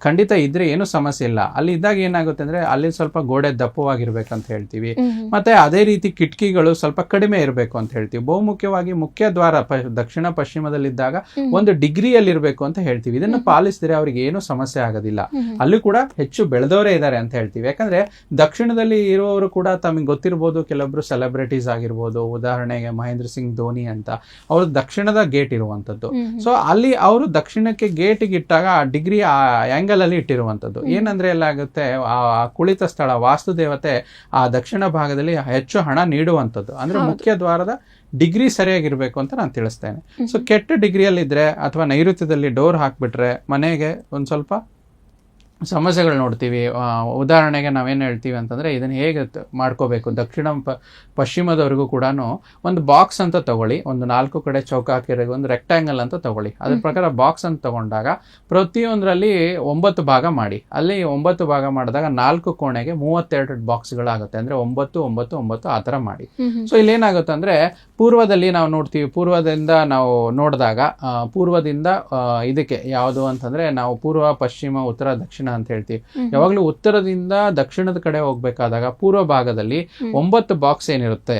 ಖಂಡಿತ ಇದ್ರೆ ಏನು ಸಮಸ್ಯೆ ಇಲ್ಲ. ಅಲ್ಲಿ ಇದ್ದಾಗ ಏನಾಗುತ್ತೆ ಅಂದ್ರೆ ಅಲ್ಲಿ ಸ್ವಲ್ಪ ಗೋಡೆ ದಪ್ಪವಾಗಿರ್ಬೇಕಂತ ಹೇಳ್ತೀವಿ. ಮತ್ತೆ ಅದೇ ರೀತಿ ಕಿಟಕಿಗಳು ಸ್ವಲ್ಪ ಕಡಿಮೆ ಇರಬೇಕು ಅಂತ ಹೇಳ್ತೀವಿ. ಬಹುಮುಖ್ಯವಾಗಿ ಮುಖ್ಯ ದ್ವಾರ ದಕ್ಷಿಣ ಪಶ್ಚಿಮದಲ್ಲಿದ್ದಾಗ ಒಂದು ಡಿಗ್ರಿಯಲ್ಲಿ ಇರಬೇಕು ಅಂತ ಹೇಳ್ತೀವಿ. ಇದನ್ನು ಪಾಲಿಸಿದ್ರೆ ಅವ್ರಿಗೆ ಏನು ಸಮಸ್ಯೆ ಆಗೋದಿಲ್ಲ. ಅಲ್ಲೂ ಕೂಡ ಹೆಚ್ಚು ಬೆಳೆದವರೇ ಇದ್ದಾರೆ ಅಂತ ಹೇಳ್ತೀವಿ. ಯಾಕಂದ್ರೆ ದಕ್ಷಿಣದಲ್ಲಿ ಇರುವವರು ಕೂಡ ತಮಗೆ ಗೊತ್ತಿರ್ಬೋದು ಕೆಲವೊಬ್ರು ಸೆಲೆಬ್ರಿಟೀಸ್ ಆಗಿರ್ಬೋದು ಉದಾಹರಣೆಗೆ ಮಹೇಂದ್ರ ಸಿಂಗ್ ಧೋನಿ ಅಂತ ಅವರು ದಕ್ಷಿಣದ ಗೇಟ್ ಇರುವಂತದ್ದು. ಸೊ ಅಲ್ಲಿ ಅವರು ದಕ್ಷಿಣಕ್ಕೆ ಗೇಟಿಗೆ ಇಟ್ಟಾಗ ಆ ಡಿಗ್ರಿ ಆ ಆಂಗಲ್ ಅಲ್ಲಿ ಇಟ್ಟಿರುವಂತದ್ದು. ಏನಂದ್ರೆ ಎಲ್ಲ ಆಗುತ್ತೆ ಆ ಕುಳಿತ ಸ್ಥಳ ವಾಸ್ತು ದೇವತೆ ಆ ದಕ್ಷಿಣ ಭಾಗದಲ್ಲಿ ಹೆಚ್ಚು ಹಣ ನೀಡುವಂತದ್ದು. ಅಂದ್ರೆ ಮುಖ್ಯ ದ್ವಾರದ ಡಿಗ್ರಿ ಸರಿಯಾಗಿರ್ಬೇಕು ಅಂತ ನಾನು ತಿಳಿಸ್ತೇನೆ. ಸೊ ಕೆಟ್ಟ ಡಿಗ್ರಿಯಲ್ಲಿದ್ರೆ ಅಥವಾ ನೈಋತ್ಯದಲ್ಲಿ ಡೋರ್ ಹಾಕ್ಬಿಟ್ರೆ ಮನೆಗೆ ಒಂದ್ ಸ್ವಲ್ಪ ಸಮಸ್ಯೆಗಳು ನೋಡ್ತೀವಿ. ಉದಾಹರಣೆಗೆ ನಾವೇನು ಹೇಳ್ತೀವಿ ಅಂತಂದ್ರೆ ಇದನ್ನು ಹೇಗೆ ಮಾಡ್ಕೋಬೇಕು? ದಕ್ಷಿಣ ಪ ಪಶ್ಚಿಮದವರೆಗೂ ಕೂಡ ಒಂದು ಬಾಕ್ಸ್ ಅಂತ ತಗೊಳ್ಳಿ. ಒಂದು ನಾಲ್ಕು ಕಡೆ ಚೌಕ ಹಾಕಿರೋ ಒಂದು ರೆಕ್ಟ್ಯಾಂಗಲ್ ಅಂತ ತಗೊಳ್ಳಿ. ಅದ್ರ ಪ್ರಕಾರ ಬಾಕ್ಸ್ ಅಂತ ತಗೊಂಡಾಗ ಪ್ರತಿಯೊಂದರಲ್ಲಿ ಒಂಬತ್ತು ಭಾಗ ಮಾಡಿ. ಅಲ್ಲಿ ಒಂಬತ್ತು ಭಾಗ ಮಾಡಿದಾಗ ನಾಲ್ಕು ಕೋಣೆಗೆ ಮೂವತ್ತೆರಡು ಬಾಕ್ಸ್ಗಳಾಗುತ್ತೆ. ಅಂದ್ರೆ ಒಂಬತ್ತು ಒಂಬತ್ತು ಒಂಬತ್ತು ಆ ಥರ ಮಾಡಿ. ಸೊ ಇಲ್ಲಿ ಏನಾಗುತ್ತೆ ಅಂದ್ರೆ ಪೂರ್ವದಲ್ಲಿ ನಾವು ನೋಡ್ತೀವಿ ಪೂರ್ವದಿಂದ ನಾವು ನೋಡಿದಾಗ ಪೂರ್ವದಿಂದ ಇದಕ್ಕೆ ಯಾವುದು ಅಂತಂದ್ರೆ ನಾವು ಪೂರ್ವ ಪಶ್ಚಿಮ ಉತ್ತರ ದಕ್ಷಿಣ ಅಂತ ಹೇಳ್ತೀವಿ. ಯಾವಾಗಲೂ ಉತ್ತರದಿಂದ ದಕ್ಷಿಣದ ಕಡೆ ಹೋಗ್ಬೇಕಾದಾಗ ಪೂರ್ವ ಭಾಗದಲ್ಲಿ ಒಂಬತ್ತು ಬಾಕ್ಸ್ ಏನಿರುತ್ತೆ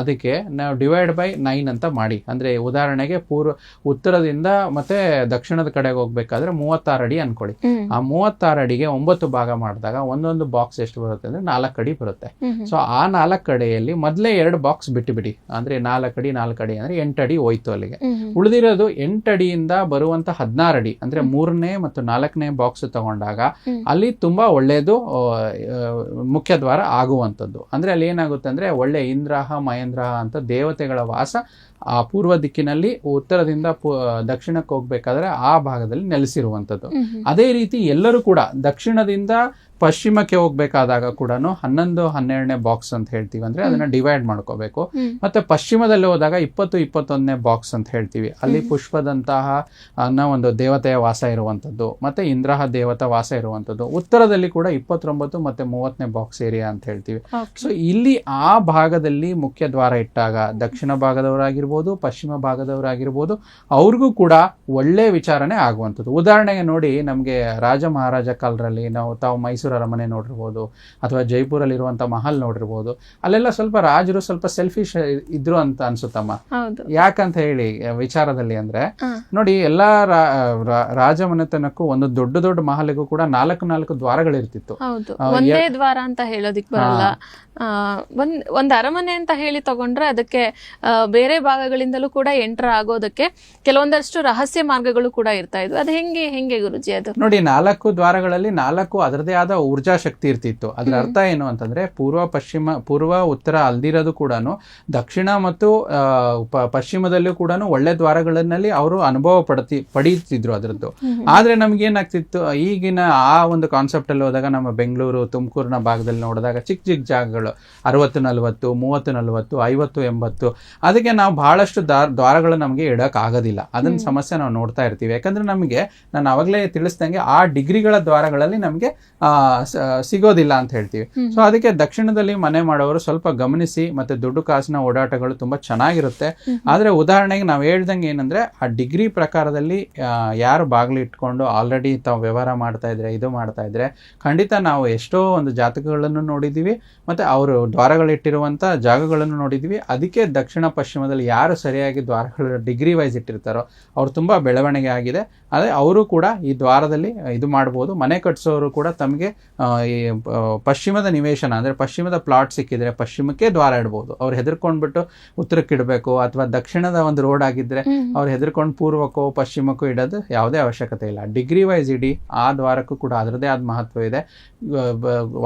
ಅದಕ್ಕೆ ನಾವು ಡಿವೈಡ್ ಬೈ ನೈನ್ ಅಂತ ಮಾಡಿ. ಅಂದ್ರೆ ಉದಾಹರಣೆಗೆ ಪೂರ್ವ ಉತ್ತರದಿಂದ ಮತ್ತೆ ದಕ್ಷಿಣದ ಕಡೆಗೆ ಹೋಗ್ಬೇಕಾದ್ರೆ ಮೂವತ್ತಾರು ಅಡಿ ಅನ್ಕೊಳ್ಳಿ. ಆ ಮೂವತ್ತಾರು ಅಡಿಗೆ ಒಂಬತ್ತು ಭಾಗ ಮಾಡಿದಾಗ ಒಂದೊಂದು ಬಾಕ್ಸ್ ಎಷ್ಟು ಬರುತ್ತೆ ಅಂದ್ರೆ ನಾಲ್ಕು ಅಡಿ ಬರುತ್ತೆ. ಸೊ ಆ ನಾಲ್ಕು ಕಡೆಯಲ್ಲಿ ಮೊದಲೇ ಎರಡು ಬಾಕ್ಸ್ ಬಿಟ್ಟು ಬಿಡಿ ಅಂದ್ರೆ ನಾಲ್ಕು ಅಡಿ ನಾಲ್ಕು ಅಡಿ ಅಂದ್ರೆ ಎಂಟು ಅಡಿ ಹೋಯ್ತು ಅಲ್ಲಿಗೆ. ಉಳಿದಿರೋದು ಎಂಟು ಅಡಿಯಿಂದ ಬರುವಂತ ಹದಿನಾರು ಅಡಿ. ಅಂದ್ರೆ ಮೂರನೇ ಮತ್ತು ನಾಲ್ಕನೇ ಬಾಕ್ಸ್ ತಗೊಂಡಾಗ ಅಲ್ಲಿ ತುಂಬಾ ಒಳ್ಳೇದು ಮುಖ್ಯ ದ್ವಾರ ಆಗುವಂಥದ್ದು. ಅಂದ್ರೆ ಅಲ್ಲಿ ಏನಾಗುತ್ತೆ ಅಂದ್ರೆ ಒಳ್ಳೆ ಇಂದ್ರಹ ಮಹೇಂದ್ರ ಅಂತ ದೇವತೆಗಳ ವಾಸ ಆ ಪೂರ್ವ ದಿಕ್ಕಿನಲ್ಲಿ ಉತ್ತರದಿಂದ ದಕ್ಷಿಣಕ್ಕೆ ಹೋಗ್ಬೇಕಾದ್ರೆ ಆ ಭಾಗದಲ್ಲಿ ನೆಲೆಸಿರುವಂಥದ್ದು. ಅದೇ ರೀತಿ ಎಲ್ಲರೂ ಕೂಡ ದಕ್ಷಿಣದಿಂದ ಪಶ್ಚಿಮಕ್ಕೆ ಹೋಗ್ಬೇಕಾದಾಗ ಕೂಡ ಹನ್ನೊಂದು ಹನ್ನೆರಡನೇ ಬಾಕ್ಸ್ ಅಂತ ಹೇಳ್ತೀವಿ ಅಂದ್ರೆ ಅದನ್ನ ಡಿವೈಡ್ ಮಾಡ್ಕೋಬೇಕು. ಮತ್ತೆ ಪಶ್ಚಿಮದಲ್ಲಿ ಹೋದಾಗ ಇಪ್ಪತ್ತು ಇಪ್ಪತ್ತೊಂದನೇ ಬಾಕ್ಸ್ ಅಂತ ಹೇಳ್ತೀವಿ. ಅಲ್ಲಿ ಪುಷ್ಪದಂತಹ ಅನ್ನೋ ಒಂದು ದೇವತೆಯ ವಾಸ ಇರುವಂತದ್ದು ಮತ್ತೆ ಇಂದ್ರಹ ದೇವತಾ ವಾಸ ಇರುವಂತದ್ದು ಉತ್ತರದಲ್ಲಿ ಕೂಡ ಇಪ್ಪತ್ತೊಂಬತ್ತು ಮತ್ತೆ ಮೂವತ್ತನೇ ಬಾಕ್ಸ್ ಏರಿಯಾ ಅಂತ ಹೇಳ್ತೀವಿ. ಸೊ ಇಲ್ಲಿ ಆ ಭಾಗದಲ್ಲಿ ಮುಖ್ಯ ದ್ವಾರ ಇಟ್ಟಾಗ ದಕ್ಷಿಣ ಭಾಗದವರಾಗಿರ್ಬೋದು ಪಶ್ಚಿಮ ಭಾಗದವರಾಗಿರ್ಬೋದು ಅವ್ರಿಗೂ ಕೂಡ ಒಳ್ಳೆ ವಿಚಾರಣೆ ಆಗುವಂಥದ್ದು. ಉದಾಹರಣೆಗೆ ನೋಡಿ ನಮಗೆ ರಾಜ ಮಹಾರಾಜ ಕಾಲರಲ್ಲಿ ನಾವು ತಾವು ಮೈಸೂರು ಅರಮನೆ ನೋಡಿರ್ಬೋದು ಅಥವಾ ಜೈಪುರಲ್ಲಿರುವಂಥ ಮಹಲ್ ನೋಡಿರ್ಬೋದು ಅಲ್ಲೆಲ್ಲ ಸ್ವಲ್ಪ ರಾಜರು ಸ್ವಲ್ಪ ಸೆಲ್ಫಿಶ್ ಇದ್ರು ಅಂತ ಅನ್ಸುತ್ತಮ್ಮ. ಯಾಕಂತ ಹೇಳಿ ವಿಚಾರದಲ್ಲಿ ಅಂದ್ರೆ ನೋಡಿ ಎಲ್ಲಾ ರಾಜ ಮನೆತನಕ್ಕೂ ಒಂದು ದೊಡ್ಡ ದೊಡ್ಡ ಮಹಲಿಗೂ ಕೂಡ ನಾಲ್ಕು ನಾಲ್ಕು ದ್ವಾರಗಳಿರ್ತಿತ್ತು. ಒಂದೇ ದ್ವಾರ ಅಂತ ಹೇಳೋದಿಕ್ ಬರಲ್ಲ. ಒಂದ್ ಒಂದ್ ಅರಮನೆ ಅಂತ ಹೇಳಿ ತಗೊಂಡ್ರೆ ಅದಕ್ಕೆ ಬೇರೆ ಬೇರೆ ಭಾಗಗಳಿಂದಲೂ ಕೂಡ ಎಂಟರ್ ಆಗೋದಕ್ಕೆ ಕೆಲವೊಂದಷ್ಟು ರಹಸ್ಯ ಮಾರ್ಗಗಳು ಕೂಡ ಇರ್ತಾ ಇದ್ವು. ಅದು ಹೆಂಗೆ ಹೆಂಗೆ ಗುರುಜಿ ಅದು? ನೋಡಿ ನಾಲ್ಕು ದ್ವಾರಗಳಲ್ಲಿ ನಾಲ್ಕು ಅದರದೇ ಆದ ಊರ್ಜಾ ಶಕ್ತಿ ಇರ್ತಿತ್ತು. ಅದ್ರ ಅರ್ಥ ಏನು ಅಂತಂದ್ರೆ ಪೂರ್ವ ಪಶ್ಚಿಮ ಪೂರ್ವ ಉತ್ತರ ಅಲ್ದಿರೋದು ಕೂಡ ದಕ್ಷಿಣ ಮತ್ತು ಪಶ್ಚಿಮದಲ್ಲೂ ಕೂಡ ಒಳ್ಳೆ ದ್ವಾರಗಳಲ್ಲಿ ಅವರು ಅನುಭವ ಪಡತಿ ಪಡೀತಿದ್ರು ಅದರದ್ದು. ಆದ್ರೆ ನಮ್ಗೆ ಏನಾಗ್ತಿತ್ತು ಈಗಿನ ಆ ಒಂದು ಕಾನ್ಸೆಪ್ಟ್ ಅಲ್ಲಿ ಹೋದಾಗ ನಮ್ಮ ಬೆಂಗಳೂರು ತುಮಕೂರಿನ ಭಾಗದಲ್ಲಿ ನೋಡಿದಾಗ ಚಿಕ್ಕ ಚಿಕ್ಕ ಜಾಗಗಳು ಅರವತ್ತು ನಲವತ್ತು ಮೂವತ್ತು ನಲವತ್ತು ಐವತ್ತು ಎಂಬತ್ತು ಅದಕ್ಕೆ ನಾವು ಬಹಳಷ್ಟು ದಾರ್ ದ್ವಾರಗಳು ನಮಗೆ ಇಡಕ್ ಆಗೋದಿಲ್ಲ ಅದನ್ನ ಸಮಸ್ಯೆ ನಾವು ನೋಡ್ತಾ ಇರ್ತೀವಿ. ಯಾಕಂದ್ರೆ ನಮಗೆ ನಾನು ಅವಾಗಲೇ ತಿಳಿಸ್ದಂಗೆ ಆ ಡಿಗ್ರಿಗಳ ದ್ವಾರಗಳಲ್ಲಿ ನಮಗೆ ಸಿಗೋದಿಲ್ಲ ಅಂತ ಹೇಳ್ತೀವಿ. ಸೊ ಅದಕ್ಕೆ ದಕ್ಷಿಣದಲ್ಲಿ ಮನೆ ಮಾಡೋರು ಸ್ವಲ್ಪ ಗಮನಿಸಿ ಮತ್ತೆ ದುಡ್ಡು ಕಾಸಿನ ಓಡಾಟಗಳು ತುಂಬಾ ಚೆನ್ನಾಗಿರುತ್ತೆ. ಆದ್ರೆ ಉದಾಹರಣೆಗೆ ನಾವು ಹೇಳ್ದಂಗೆ ಏನಂದ್ರೆ ಆ ಡಿಗ್ರಿ ಪ್ರಕಾರದಲ್ಲಿ ಯಾರು ಬಾಗಿಲು ಇಟ್ಕೊಂಡು ಆಲ್ರೆಡಿ ತಾವು ವ್ಯವಹಾರ ಮಾಡ್ತಾ ಇದ್ರೆ ಇದು ಮಾಡ್ತಾ ಇದ್ರೆ ಖಂಡಿತ ನಾವು ಎಷ್ಟೋ ಒಂದು ಜಾತಕಗಳನ್ನು ನೋಡಿದೀವಿ ಮತ್ತೆ ಅವರು ದ್ವಾರಗಳಿಟ್ಟಿರುವಂತ ಜಾಗಗಳನ್ನು ನೋಡಿದೀವಿ. ಅದಕ್ಕೆ ದಕ್ಷಿಣ ಪಶ್ಚಿಮದಲ್ಲಿ ಯಾರು ಸರಿಯಾಗಿ ದ್ವಾರಗಳ ಡಿಗ್ರಿ ವೈಸ್ ಇಟ್ಟಿರ್ತಾರೋ ಅವ್ರು ತುಂಬಾ ಬೆಳವಣಿಗೆ ಆಗಿದೆ. ಅದೇ ಅವರು ಕೂಡ ಈ ದ್ವಾರದಲ್ಲಿ ಇದು ಮಾಡ್ಬೋದು. ಮನೆ ಕಟ್ಟಿಸೋರು ಕೂಡ ತಮಗೆ ಈ ಪಶ್ಚಿಮದ ನಿವೇಶನ ಅಂದ್ರೆ ಪಶ್ಚಿಮದ ಪ್ಲಾಟ್ ಸಿಕ್ಕಿದ್ರೆ ಪಶ್ಚಿಮಕ್ಕೆ ದ್ವಾರ ಇಡ್ಬೋದು. ಅವ್ರು ಹೆದರ್ಕೊಂಡ್ಬಿಟ್ಟು ಉತ್ತರಕ್ಕೆ ಇಡಬೇಕು ಅಥವಾ ದಕ್ಷಿಣದ ಒಂದು ರೋಡ್ ಆಗಿದ್ರೆ ಅವ್ರು ಹೆದರ್ಕೊಂಡು ಪೂರ್ವಕ್ಕೋ ಪಶ್ಚಿಮಕ್ಕೂ ಇಡೋದು ಯಾವುದೇ ಅವಶ್ಯಕತೆ ಇಲ್ಲ. ಡಿಗ್ರಿ ವೈಸ್ ಇಡಿ ಆ ದ್ವಾರಕ್ಕೂ ಕೂಡ ಅದರದೇ ಆದ ಮಹತ್ವ ಇದೆ.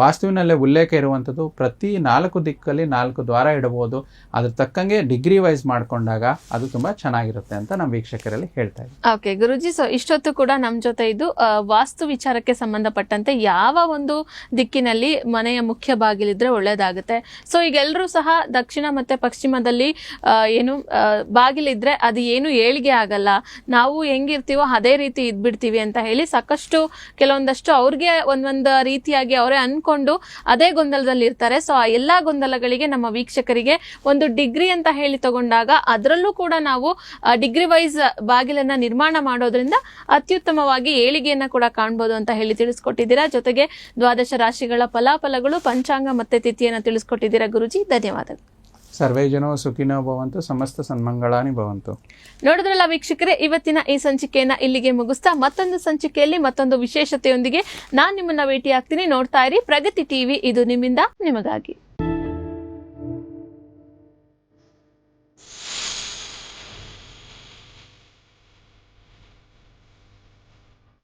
ವಾಸ್ತುವಿನಲ್ಲೇ ಉಲ್ಲೇಖ ಇರುವಂಥದ್ದು ಪ್ರತಿ ನಾಲ್ಕು ದಿಕ್ಕಲ್ಲಿ ನಾಲ್ಕು ದ್ವಾರ ಇಡಬಹುದು ಅದ್ರ ತಕ್ಕಂಗೆ ಡಿಗ್ರಿ ವೈಸ್ ಮಾಡ್ಕೊಂಡಾಗ ಅದು ತುಂಬಾ ಚೆನ್ನಾಗಿರುತ್ತೆ ಅಂತ ನಮ್ಮ ವೀಕ್ಷಕರಲ್ಲಿ ಹೇಳ್ತಾ ಓಕೆ ಗುರುಜಿ ಸೊ ಇಷ್ಟೊತ್ತು ಕೂಡ ನಮ್ಮ ಜೊತೆ ಇದು ವಾಸ್ತು ವಿಚಾರಕ್ಕೆ ಸಂಬಂಧಪಟ್ಟಂತೆ ಯಾವ ಒಂದು ದಿಕ್ಕಿನಲ್ಲಿ ಮನೆಯ ಮುಖ್ಯ ಬಾಗಿಲಿದ್ರೆ ಒಳ್ಳೇದಾಗುತ್ತೆ ಸೊ ಈಗ ಎಲ್ಲರೂ ಸಹ ದಕ್ಷಿಣ ಮತ್ತೆ ಪಶ್ಚಿಮದಲ್ಲಿ ಏನು ಬಾಗಿಲಿದ್ರೆ ಅದು ಏನು ಏಳಿಗೆ ಆಗಲ್ಲ. ನಾವು ಹೆಂಗಿರ್ತೀವೋ ಅದೇ ರೀತಿ ಇದ್ಬಿಡ್ತೀವಿ ಅಂತ ಹೇಳಿ ಸಾಕಷ್ಟು ಕೆಲವೊಂದಷ್ಟು ಅವ್ರಿಗೆ ಒಂದೊಂದು ರೀತಿಯಾಗಿ ಅವರೇ ಅನ್ಕೊಂಡು ಅದೇ ಗೊಂದಲದಲ್ಲಿ ಇರ್ತಾರೆ ಸೊ ಆ ಎಲ್ಲಾ ಗೊಂದಲಗಳಿಗೆ ನಮ್ಮ ವೀಕ್ಷಕರಿಗೆ ಒಂದು ಡಿಗ್ರಿ ಅಂತ ಹೇಳಿ ತಗೊಂಡಾಗ ಅದರಲ್ಲೂ ಕೂಡ ನಾವು ಡಿಗ್ರಿ ವೈಸ್ ಬಾಗಿಲನ್ನ ನಿರ್ಮಾಣ ಮಾಡೋದ್ರಿಂದ ಅತ್ಯುತ್ತಮವಾಗಿ ಏಳಿಗೆಯನ್ನ ಕೂಡ ಕಾಣ್ಬೋದು ಅಂತ ಹೇಳಿ ತಿಳಿಸ್ಕೊಟ್ಟಿದ್ದೀರಾ. ಜೊತೆಗೆ ದ್ವಾದಶ ರಾಶಿಗಳ ಫಲಾಫಲಗಳು ಪಂಚಾಂಗ ಮತ್ತೆ ತಿಥಿಯನ್ನು ತಿಳಿಸ್ಕೊಟ್ಟಿದ್ದೀರಾ ಗುರುಜಿ. ಧನ್ಯವಾದಗಳು. ಸರ್ವೇ ಜನೋ ಸುಖಿನೋ ಭವಂತು ಸಮಸ್ತ ಸನ್ಮಂಗಳಾನಿ ಭವಂತು. ನೋಡಿದ್ರಲ್ಲ ವೀಕ್ಷಕರೇ ಇವತ್ತಿನ ಈ ಸಂಚಿಕೆಯನ್ನ ಇಲ್ಲಿಗೆ ಮುಗಿಸ್ತಾ ಮತ್ತೊಂದು ಸಂಚಿಕೆಯಲ್ಲಿ ಮತ್ತೊಂದು ವಿಶೇಷತೆಯೊಂದಿಗೆ ನಾನ್ ನಿಮ್ಮನ್ನ ಭೇಟಿ ಆಗ್ತೀನಿ ನೋಡ್ತಾ ಇರಿ ಪ್ರಗತಿ ಟಿವಿ ಇದು ನಿಮ್ಮಿಂದ ನಿಮಗಾಗಿ.